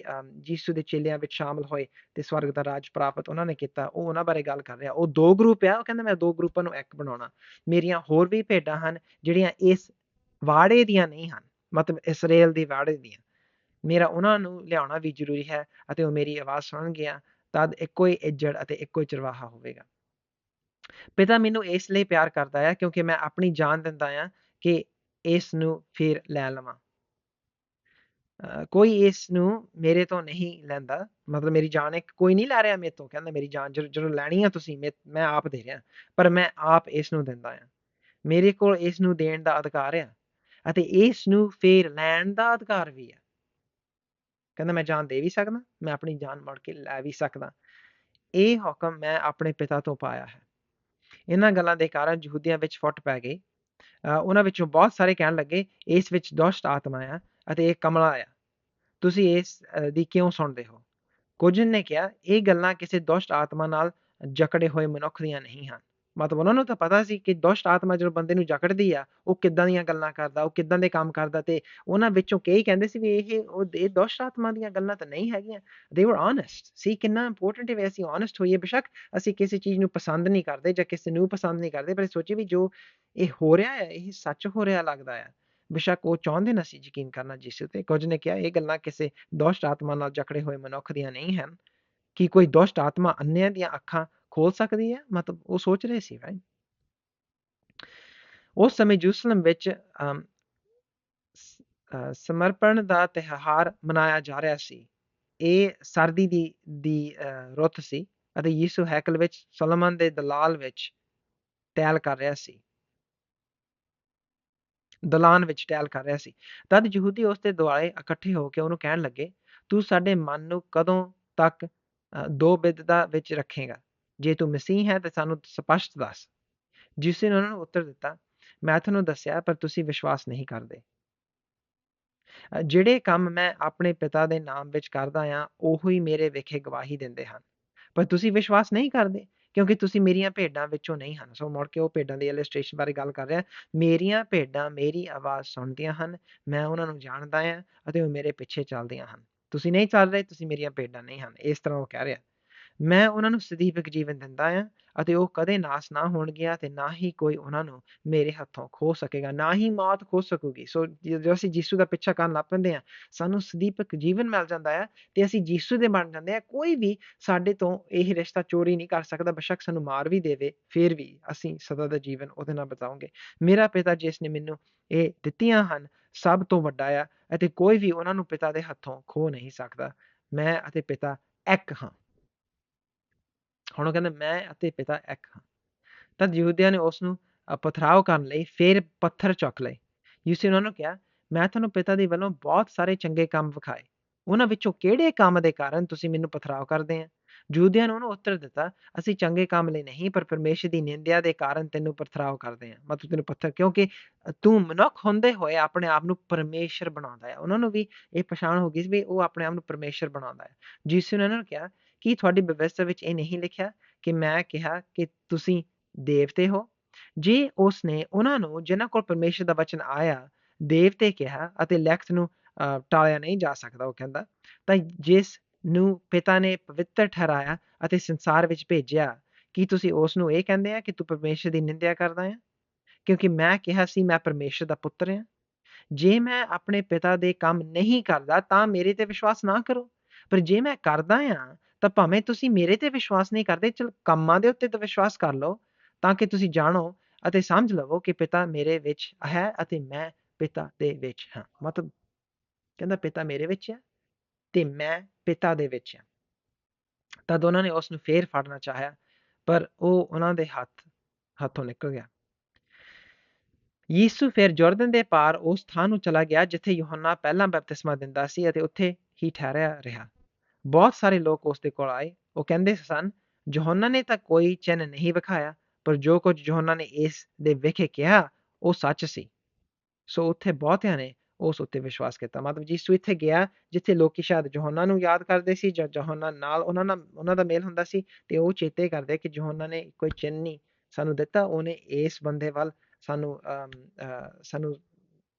ਯੀਸੂ ਦੇ ਚੇਲਿਆਂ ਵਿੱਚ ਸ਼ਾਮਲ ਹੋਏ ਤੇ ਸਵਰਗ ਦਾ ਰਾਜ ਪ੍ਰਾਪਤ ਉਹਨਾਂ ਨੇ ਕੀਤਾ, ਉਹ ਉਹਨਾਂ ਬਾਰੇ ਗੱਲ ਕਰ ਰਿਹਾ। ਉਹ ਦੋ ਗਰੁੱਪ ਆ, ਉਹ ਕਹਿੰਦਾ ਮੈਂ ਦੋ ਗਰੁੱਪਾਂ ਨੂੰ ਇੱਕ ਬਣਾਉਣਾ। ਮੇਰੀਆਂ ਹੋਰ ਵੀ ਭੇਡਾਂ ਹਨ, ਜਿਹੜੀਆਂ ਇਸ ਵਾੜੇ ਦੀਆਂ ਨਹੀਂ ਹਨ, ਮਤਲਬ ਇਸਰਾਇਲ ਦੀ ਵਾੜੇ ਦੀਆਂ। ਮੇਰਾ ਉਹਨਾਂ ਨੂੰ ਲਿਆਉਣਾ ਵੀ ਜ਼ਰੂਰੀ ਹੈ ਅਤੇ ਉਹ ਮੇਰੀ ਆਵਾਜ਼ ਸੁਣਨਗੀਆਂ ਤਦ ਇੱਕੋ ਹੀ ਇੱਜੜ ਅਤੇ ਇੱਕੋ ਹੀ ਚਰਵਾਹਾ ਹੋਵੇਗਾ। ਪਿਤਾ ਮੈਨੂੰ ਇਸ ਲਈ ਪਿਆਰ ਕਰਦਾ ਹੈ ਕਿਉਂਕਿ ਮੈਂ ਆਪਣੀ ਜਾਨ ਦਿੰਦਾ ਹਾਂ ਕਿ ਇਸ ਨੂੰ ਫਿਰ ਲੈ ਲਵਾਂ। ਕੋਈ ਇਸ ਨੂੰ ਮੇਰੇ ਤੋਂ ਨਹੀਂ ਲੈਂਦਾ, ਮਤਲਬ ਮੇਰੀ ਜਾਨ ਇੱਕ ਕੋਈ ਨਹੀਂ ਲੈ ਰਿਹਾ ਮੇਰੇ ਤੋਂ, ਕਹਿੰਦਾ ਮੇਰੀ ਜਾਨ ਜਦੋਂ ਲੈਣੀ ਆ ਤੁਸੀਂ ਮੈਂ ਆਪ ਦੇ ਰਿਹਾ, ਪਰ ਮੈਂ ਆਪ ਇਸ ਨੂੰ ਦਿੰਦਾ ਹਾਂ ਮੇਰੇ ਕੋਲ ਇਸ ਨੂੰ ਦੇਣ ਦਾ ਅਧਿਕਾਰ ਆ ਅਤੇ ਇਸ ਨੂੰ ਫੇਰ ਲੈਣ ਦਾ ਅਧਿਕਾਰ ਵੀ ਆ। ਕਹਿੰਦਾ ਮੈਂ ਜਾਨ ਦੇ ਵੀ ਸਕਦਾ, ਮੈਂ ਆਪਣੀ ਜਾਨ ਮੜ ਕੇ ਲੈ ਵੀ ਸਕਦਾ। ਇਹ ਹੁਕਮ ਮੈਂ ਆਪਣੇ ਪਿਤਾ ਤੋਂ ਪਾਇਆ ਹੈ। ਇਹਨਾਂ ਗੱਲਾਂ ਦੇ ਕਾਰਨ ਯਹੂਦੀਆਂ ਵਿੱਚ ਫੁੱਟ ਪੈ ਗਈ। ਉਹਨਾਂ ਵਿੱਚੋਂ ਬਹੁਤ ਸਾਰੇ ਕਹਿਣ ਲੱਗੇ, ਇਸ ਵਿੱਚ ਦੁਸ਼ਟ ਆਤਮਾ ਆ ਅਤੇ ਇਹ ਕਮਲਾ ਆ। ਤੁਸੀਂ ਇਸ ਦੀ ਕਿਉਂ ਸੁਣਦੇ ਹੋ? ਕੁਝ ਨੇ ਕਿਹਾ, ਇਹ ਗੱਲਾਂ ਕਿਸੇ ਦੁਸ਼ਟ ਆਤਮਾ ਨਾਲ ਜਕੜੇ ਹੋਏ ਮਨੁੱਖ ਦੀਆਂ ਨਹੀਂ ਹਨ। ਮਤਲਬ ਉਹਨਾਂ ਨੂੰ ਤਾਂ ਪਤਾ ਸੀ ਕਿ ਦੁਸ਼ਟ ਆਤਮਾ ਜਦੋਂ ਬੰਦੇ ਨੂੰ ਜਕੜਦੀ ਆ, ਉਹ ਕਿੱਦਾਂ ਦੀਆਂ ਗੱਲਾਂ ਕਰਦਾ, ਉਹ ਕਿੱਦਾਂ ਦੇ ਕੰਮ ਕਰਦਾ ਤੇ ਉਹਨਾਂ ਵਿੱਚੋਂ ਕਈ ਕਹਿੰਦੇ ਸੀ ਵੀ ਇਹ, ਉਹ ਇਹ ਦੁਸ਼ਟ ਆਤਮਾ ਦੀਆਂ ਗੱਲਾਂ ਤਾਂ ਨਹੀਂ ਹੈਗੀਆਂ ਦੇ ਵਰ ਓਨੈਸਟ ਸੀ ਕਿੰਨਾ ਇੰਪੋਰਟੈਂਟ ਹੈ ਅਸੀਂ ਓਨੈਸਟ ਹੋਈਏ, ਬੇਸ਼ੱਕ ਅਸੀਂ ਕਿਸੇ ਚੀਜ਼ ਨੂੰ ਪਸੰਦ ਨਹੀਂ ਕਰਦੇ ਜਾਂ ਕਿਸੇ ਨੂੰ ਪਸੰਦ ਨਹੀਂ ਕਰਦੇ, ਪਰ ਸੋਚੀ ਵੀ ਜੋ ਇਹ ਹੋ ਰਿਹਾ ਹੈ ਇਹ ਸੱਚ ਹੋ ਰਿਹਾ ਲੱਗਦਾ ਹੈ ਬੇਸ਼ੱਕ ਉਹ ਚਾਹੁੰਦੇ ਨਾ ਸੀ ਯਕੀਨ ਕਰਨਾ ਜਿਸ ਤੇ ਕੁਝ ਨੇ ਕਿਹਾ ਇਹ ਗੱਲਾਂ ਕਿਸੇ ਦੁਸ਼ਟ ਆਤਮਾ ਨਾਲ ਜਕੜੇ ਹੋਏ ਮਨੁੱਖ ਦੀਆਂ ਨਹੀਂ ਹਨ, ਕਿ ਕੋਈ ਦੁਸ਼ਟ ਆਤਮਾ ਅੰਨਿਆਂ ਦੀਆਂ ਅੱਖਾਂ ਖੋਲ ਸਕਦੀ ਹੈ, ਮਤਲਬ ਉਹ ਸੋਚ ਰਹੇ ਸੀ ਰਾਈਟ ਉਸ ਸਮੇਂ ਜਰੂਸਲਮ ਵਿੱਚ ਸਮਰਪਣ ਦਾ ਤਿਹਾਰ ਮਨਾਇਆ ਜਾ ਰਿਹਾ ਸੀ। ਇਹ ਸਰਦੀ ਦੀ ਦੀ ਰੁੱਤ ਸੀ ਅਤੇ ਯਿਸੂ ਹੈਕਲ ਵਿੱਚ ਸੁਲੇਮਾਨ ਦੇ ਦਲਾਲ ਵਿੱਚ ਟਹਿਲ ਕਰ ਰਿਹਾ ਸੀ। ਦਲਾਨ ਵਿੱਚ ਟਹਿਲ ਕਰ ਰਿਹਾ ਸੀ। ਤਦ ਯਹੂਦੀ ਉਸ ਦੇ ਦੁਆਲੇ ਇਕੱਠੇ ਹੋ ਕੇ ਉਹਨੂੰ ਕਹਿਣ ਲੱਗੇ, ਤੂੰ ਸਾਡੇ ਮਨ ਨੂੰ ਕਦੋਂ ਤੱਕ ਦੋ ਬਿਦਤਾ ਵਿੱਚ ਰੱਖੇਗਾ? ਜੇ ਤੂੰ ਮਸੀਹ ਹੈ, ਤਾਂ ਸਾਨੂੰ ਸਪਸ਼ਟ ਦੱਸ। ਜਿਸ ਨੇ ਉਹਨਾਂ ਨੂੰ ਉੱਤਰ ਦਿੱਤਾ, ਮੈਂ ਤੁਹਾਨੂੰ ਦੱਸਿਆ, ਪਰ ਤੁਸੀਂ ਵਿਸ਼ਵਾਸ ਨਹੀਂ ਕਰਦੇ। ਜਿਹੜੇ ਕੰਮ ਮੈਂ ਆਪਣੇ ਪਿਤਾ ਦੇ ਨਾਮ ਵਿੱਚ ਕਰਦਾ ਆ ਉਹੋ ਹੀ ਮੇਰੇ ਵਿਖੇ ਗਵਾਹੀ ਦਿੰਦੇ ਹਨ। ਪਰ ਤੁਸੀਂ ਵਿਸ਼ਵਾਸ ਨਹੀਂ ਕਰਦੇ, ਕਿਉਂਕਿ ਤੁਸੀਂ ਮੇਰੀਆਂ ਭੇਡਾਂ ਵਿੱਚੋਂ ਨਹੀਂ ਹਨ। ਸੋ ਮੁੜ ਕੇ ਉਹ ਭੇਡਾਂ ਦੀ ਇਲਸਟ੍ਰੇਸ਼ਨ ਬਾਰੇ ਗੱਲ ਕਰ ਰਿਹਾ। ਮੇਰੀਆਂ ਭੇਡਾਂ ਮੇਰੀ ਆਵਾਜ਼ ਸੁਣਦੀਆਂ ਹਨ, ਮੈਂ ਉਹਨਾਂ ਨੂੰ ਜਾਣਦਾ ਹਾਂ, ਅਤੇ ਉਹ ਮੇਰੇ ਪਿੱਛੇ ਚੱਲਦੀਆਂ ਹਨ। ਤੁਸੀਂ ਨਹੀਂ ਚੱਲ ਰਹੇ, ਤੁਸੀਂ ਮੇਰੀਆਂ ਭੇਡਾਂ ਨਹੀਂ ਹਨ। ਇਸ ਤਰ੍ਹਾਂ ਉਹ ਕਹਿ ਰਿਹਾ। ਮੈਂ ਉਹਨਾਂ ਨੂੰ ਸਦੀਵਿਕ ਜੀਵਨ ਦਿੰਦਾ ਆ ਅਤੇ ਉਹ ਕਦੇ ਨਾਸ ਨਾ ਹੋਣਗੀਆਂ ਤੇ ਨਾ ਹੀ ਕੋਈ ਉਹਨਾਂ ਨੂੰ ਮੇਰੇ ਹੱਥੋਂ ਖੋ ਸਕੇਗਾ, ਨਾ ਹੀ ਮੌਤ ਖੋ ਸਕੂਗੀ। ਸੋ ਜਦੋਂ ਅਸੀਂ ਯਿਸੂ ਦਾ ਪਿੱਛਾ ਕਰਨ ਲੱਗ ਪੈਂਦੇ ਆ ਸਾਨੂੰ ਸਦੀਪਕ ਜੀਵਨ ਮਿਲ ਜਾਂਦਾ ਹੈ ਤੇ ਅਸੀਂ ਯਿਸੂ ਦੇ ਬਣ ਜਾਂਦੇ ਆ ਕੋਈ ਵੀ ਸਾਡੇ ਤੋਂ ਇਹ ਰਿਸ਼ਤਾ ਚੋਰੀ ਨਹੀਂ ਕਰ ਸਕਦਾ, ਬੇਸ਼ੱਕ ਸਾਨੂੰ ਮਾਰ ਵੀ ਦੇਵੇ, ਫਿਰ ਵੀ ਅਸੀਂ ਸਦਾ ਦਾ ਜੀਵਨ ਉਹਦੇ ਨਾਲ ਬਤਾਉਂਗੇ ਮੇਰਾ ਪਿਤਾ ਜਿਸ ਨੇ ਮੈਨੂੰ ਇਹ ਦਿੱਤੀਆਂ ਹਨ, ਸਭ ਤੋਂ ਵੱਡਾ ਆ ਅਤੇ ਕੋਈ ਵੀ ਉਹਨਾਂ ਨੂੰ ਪਿਤਾ ਦੇ ਹੱਥੋਂ ਖੋ ਨਹੀਂ ਸਕਦਾ। ਮੈਂ ਅਤੇ ਪਿਤਾ ਇੱਕ ਹਾਂ। ਹੁਣ ਉਹ ਕਹਿੰਦਾ, ਮੈਂ ਅਤੇ ਪਿਤਾ ਇੱਕ ਹਾਂ। ਤਦ ਯਹੂਦੀਆਂ ਨੇ ਉਸ ਨੂੰ ਪਥਰਾਵ ਕਰਨ ਲਈ ਫੇਰ ਪੱਥਰ ਚੁੱਕ ਲਏ। ਯਿਸੂ ਉਹਨਾਂ ਨੂੰ ਕਿਹਾ, ਮੈਂ ਤੁਹਾਨੂੰ ਪਿਤਾ ਦੇ ਵੱਲੋਂ ਬਹੁਤ ਸਾਰੇ ਚੰਗੇ ਕੰਮ ਵਿਖਾਏ। ਉਹਨਾਂ ਵਿੱਚੋਂ ਕਿਹੜੇ ਕੰਮ ਦੇ ਕਾਰਨ ਤੁਸੀਂ ਮੈਨੂੰ ਪਥਰਾਓ ਕਰਦੇ ਆ? ਯਹੂਦੀਆਂ ਨੇ ਉਹਨੂੰ ਉੱਤਰ ਦਿੱਤਾ, ਅਸੀਂ ਚੰਗੇ ਕੰਮ ਲਈ ਨਹੀਂ, ਪਰ ਪਰਮੇਸ਼ਰ ਦੀ ਨਿੰਦਿਆ ਦੇ ਕਾਰਨ ਤੈਨੂੰ ਪਥਰਾਓ ਕਰਦੇ ਆ। ਮਤਲਬ ਤੈਨੂੰ ਪੱਥਰ, ਕਿਉਂਕਿ ਤੂੰ ਮਨੁੱਖ ਹੁੰਦੇ ਹੋਏ ਆਪਣੇ ਆਪ ਨੂੰ ਪਰਮੇਸ਼ਰ ਬਣਾਉਂਦਾ ਹੈ ਉਹਨਾਂ ਨੂੰ ਵੀ ਇਹ ਪਛਾਣ ਹੋ ਗਈ ਵੀ ਉਹ ਆਪਣੇ ਆਪ ਨੂੰ ਪਰਮੇਸ਼ਰ ਬਣਾਉਂਦਾ ਹੈ ਯਿਸੂ ਨੇ ਉਹਨਾਂ ਨੂੰ ਕਿਹਾ ਕੀ ਤੁਹਾਡੀ ਵਿਵਸਥਾ ਵਿੱਚ ਇਹ ਨਹੀਂ ਲਿਖਿਆ ਕਿ ਮੈਂ ਕਿਹਾ ਕਿ ਤੁਸੀਂ ਦੇਵਤੇ ਹੋ। ਜੇ ਉਸ ਨੇ ਉਹਨਾਂ ਨੂੰ ਜਿਨ੍ਹਾਂ ਕੋਲ ਪਰਮੇਸ਼ਰ ਦਾ ਵਚਨ ਆਇਆ, ਦੇਵਤੇ ਕਿਹਾ ਅਤੇ ਲਿਖਤ ਨੂੰ ਟਾਲਿਆ ਨਹੀਂ ਜਾ ਸਕਦਾ, ਉਹ ਕਹਿੰਦਾ, ਤਾਂ ਜਿਸ ਨੂੰ ਪਿਤਾ ਨੇ ਪਵਿੱਤਰ ਠਹਿਰਾਇਆ ਅਤੇ ਸੰਸਾਰ ਵਿੱਚ ਭੇਜਿਆ, ਕੀ ਤੁਸੀਂ ਉਸ ਨੂੰ ਇਹ ਕਹਿੰਦੇ ਆ ਕਿ ਤੂੰ ਪਰਮੇਸ਼ਰ ਦੀ ਨਿੰਦਿਆ ਕਰਦਾ ਹੈ ਕਿਉਂਕਿ ਮੈਂ ਕਿਹਾ ਸੀ ਮੈਂ ਪਰਮੇਸ਼ਰ ਦਾ ਪੁੱਤਰ ਹਾਂ ਜੇ ਮੈਂ ਆਪਣੇ ਪਿਤਾ ਦੇ ਕੰਮ ਨਹੀਂ ਕਰਦਾ ਤਾਂ ਮੇਰੇ ਤੇ ਵਿਸ਼ਵਾਸ ਨਾ ਕਰੋ। ਪਰ ਜੇ ਮੈਂ ਕਰਦਾ ਹਾਂ ਤਾਂ ਭਾਵੇਂ ਤੁਸੀਂ ਮੇਰੇ ਤੇ ਵਿਸ਼ਵਾਸ ਨਹੀਂ ਕਰਦੇ, ਚਲ ਕੰਮਾਂ ਦੇ ਉੱਤੇ ਤਾਂ ਵਿਸ਼ਵਾਸ ਕਰ ਲਓ, ਤਾਂ ਕਿ ਤੁਸੀਂ ਜਾਣੋ ਅਤੇ ਸਮਝ ਲਵੋ ਕਿ ਪਿਤਾ ਮੇਰੇ ਵਿੱਚ ਹੈ ਅਤੇ ਮੈਂ ਪਿਤਾ ਦੇ ਵਿੱਚ ਹਾਂ। ਮਤਲਬ ਕਹਿੰਦਾ ਪਿਤਾ ਮੇਰੇ ਵਿੱਚ ਹੈ ਤੇ ਮੈਂ ਪਿਤਾ ਦੇ ਵਿੱਚ ਹਾਂ। ਤਾਂ ਦੋਨਾਂ ਨੇ ਉਸ ਨੂੰ ਫੇਰ ਫੜਨਾ ਚਾਹਿਆ, ਪਰ ਉਹ ਉਹਨਾਂ ਦੇ ਹੱਥ, ਹੱਥੋਂ ਨਿਕਲ ਗਿਆ। ਯੀਸੂ ਫਿਰ ਜੋਰਦਨ ਦੇ ਪਾਰ ਉਸ ਥਾਂ ਨੂੰ ਚਲਾ ਗਿਆ, ਜਿੱਥੇ ਯੋਹੰਨਾ ਪਹਿਲਾਂ ਬਪਤਿਸਮਾ ਦਿੰਦਾ ਸੀ ਅਤੇ ਉੱਥੇ ਹੀ ਠਹਿਰਿਆ ਰਿਹਾ। ਬਹੁਤ ਸਾਰੇ ਲੋਕ ਉਸ ਦੇ ਕੋਲ ਆਏ ਉਹ ਕਹਿੰਦੇ ਸਨ ਯੋਹੰਨਾ ਨੇ ਤਾਂ ਕੋਈ ਚਿੰਨ ਨਹੀਂ ਵਿਖਾਇਆ ਪਰ ਜੋ ਕੁਝ ਯੋਹੰਨਾ ਨੇ ਇਸ ਦੇ ਵਿਖੇ ਕਿਹਾ ਉਹ ਸੱਚ ਸੀ ਸੋ ਉੱਥੇ ਬਹੁਤਿਆਂ ਨੇ ਉਸ ਉੱਤੇ ਵਿਸ਼ਵਾਸ ਕੀਤਾ ਮਤਲਬ ਯੀਸੂ ਇੱਥੇ ਗਿਆ ਜਿੱਥੇ ਲੋਕੀ ਸ਼ਾਇਦ ਯੋਹੰਨਾ ਨੂੰ ਯਾਦ ਕਰਦੇ ਸੀ ਜਾਂ ਯੋਹੰਨਾ ਨਾਲ ਉਹਨਾਂ ਨਾਲ ਉਹਨਾਂ ਦਾ ਮੇਲ ਹੁੰਦਾ ਸੀ ਤੇ ਉਹ ਚੇਤੇ ਕਰਦੇ ਕਿ ਯੋਹੰਨਾ ਨੇ ਕੋਈ ਚਿੰਨ ਨਹੀਂ ਸਾਨੂੰ ਦਿੱਤਾ ਉਹਨੇ ਇਸ ਬੰਦੇ ਵੱਲ ਸਾਨੂੰ ਸਾਨੂੰ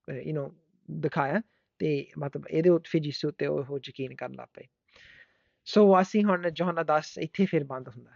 ਯੂ نو ਦਿਖਾਇਆ ਤੇ ਮਤਲਬ ਇਹਦੇ ਉੱਤੇ ਫਿਰ ਯਿਸੂ ਤੇ ਉਹ ਯਕੀਨ ਕਰਨ ਲੱਗ ਪਏ ਸੋ ਅਸੀਂ ਹੁਣ ਯੋਹੰਨਾ 10 ਇੱਥੇ ਫਿਰ ਬੰਦ ਹੁੰਦਾ।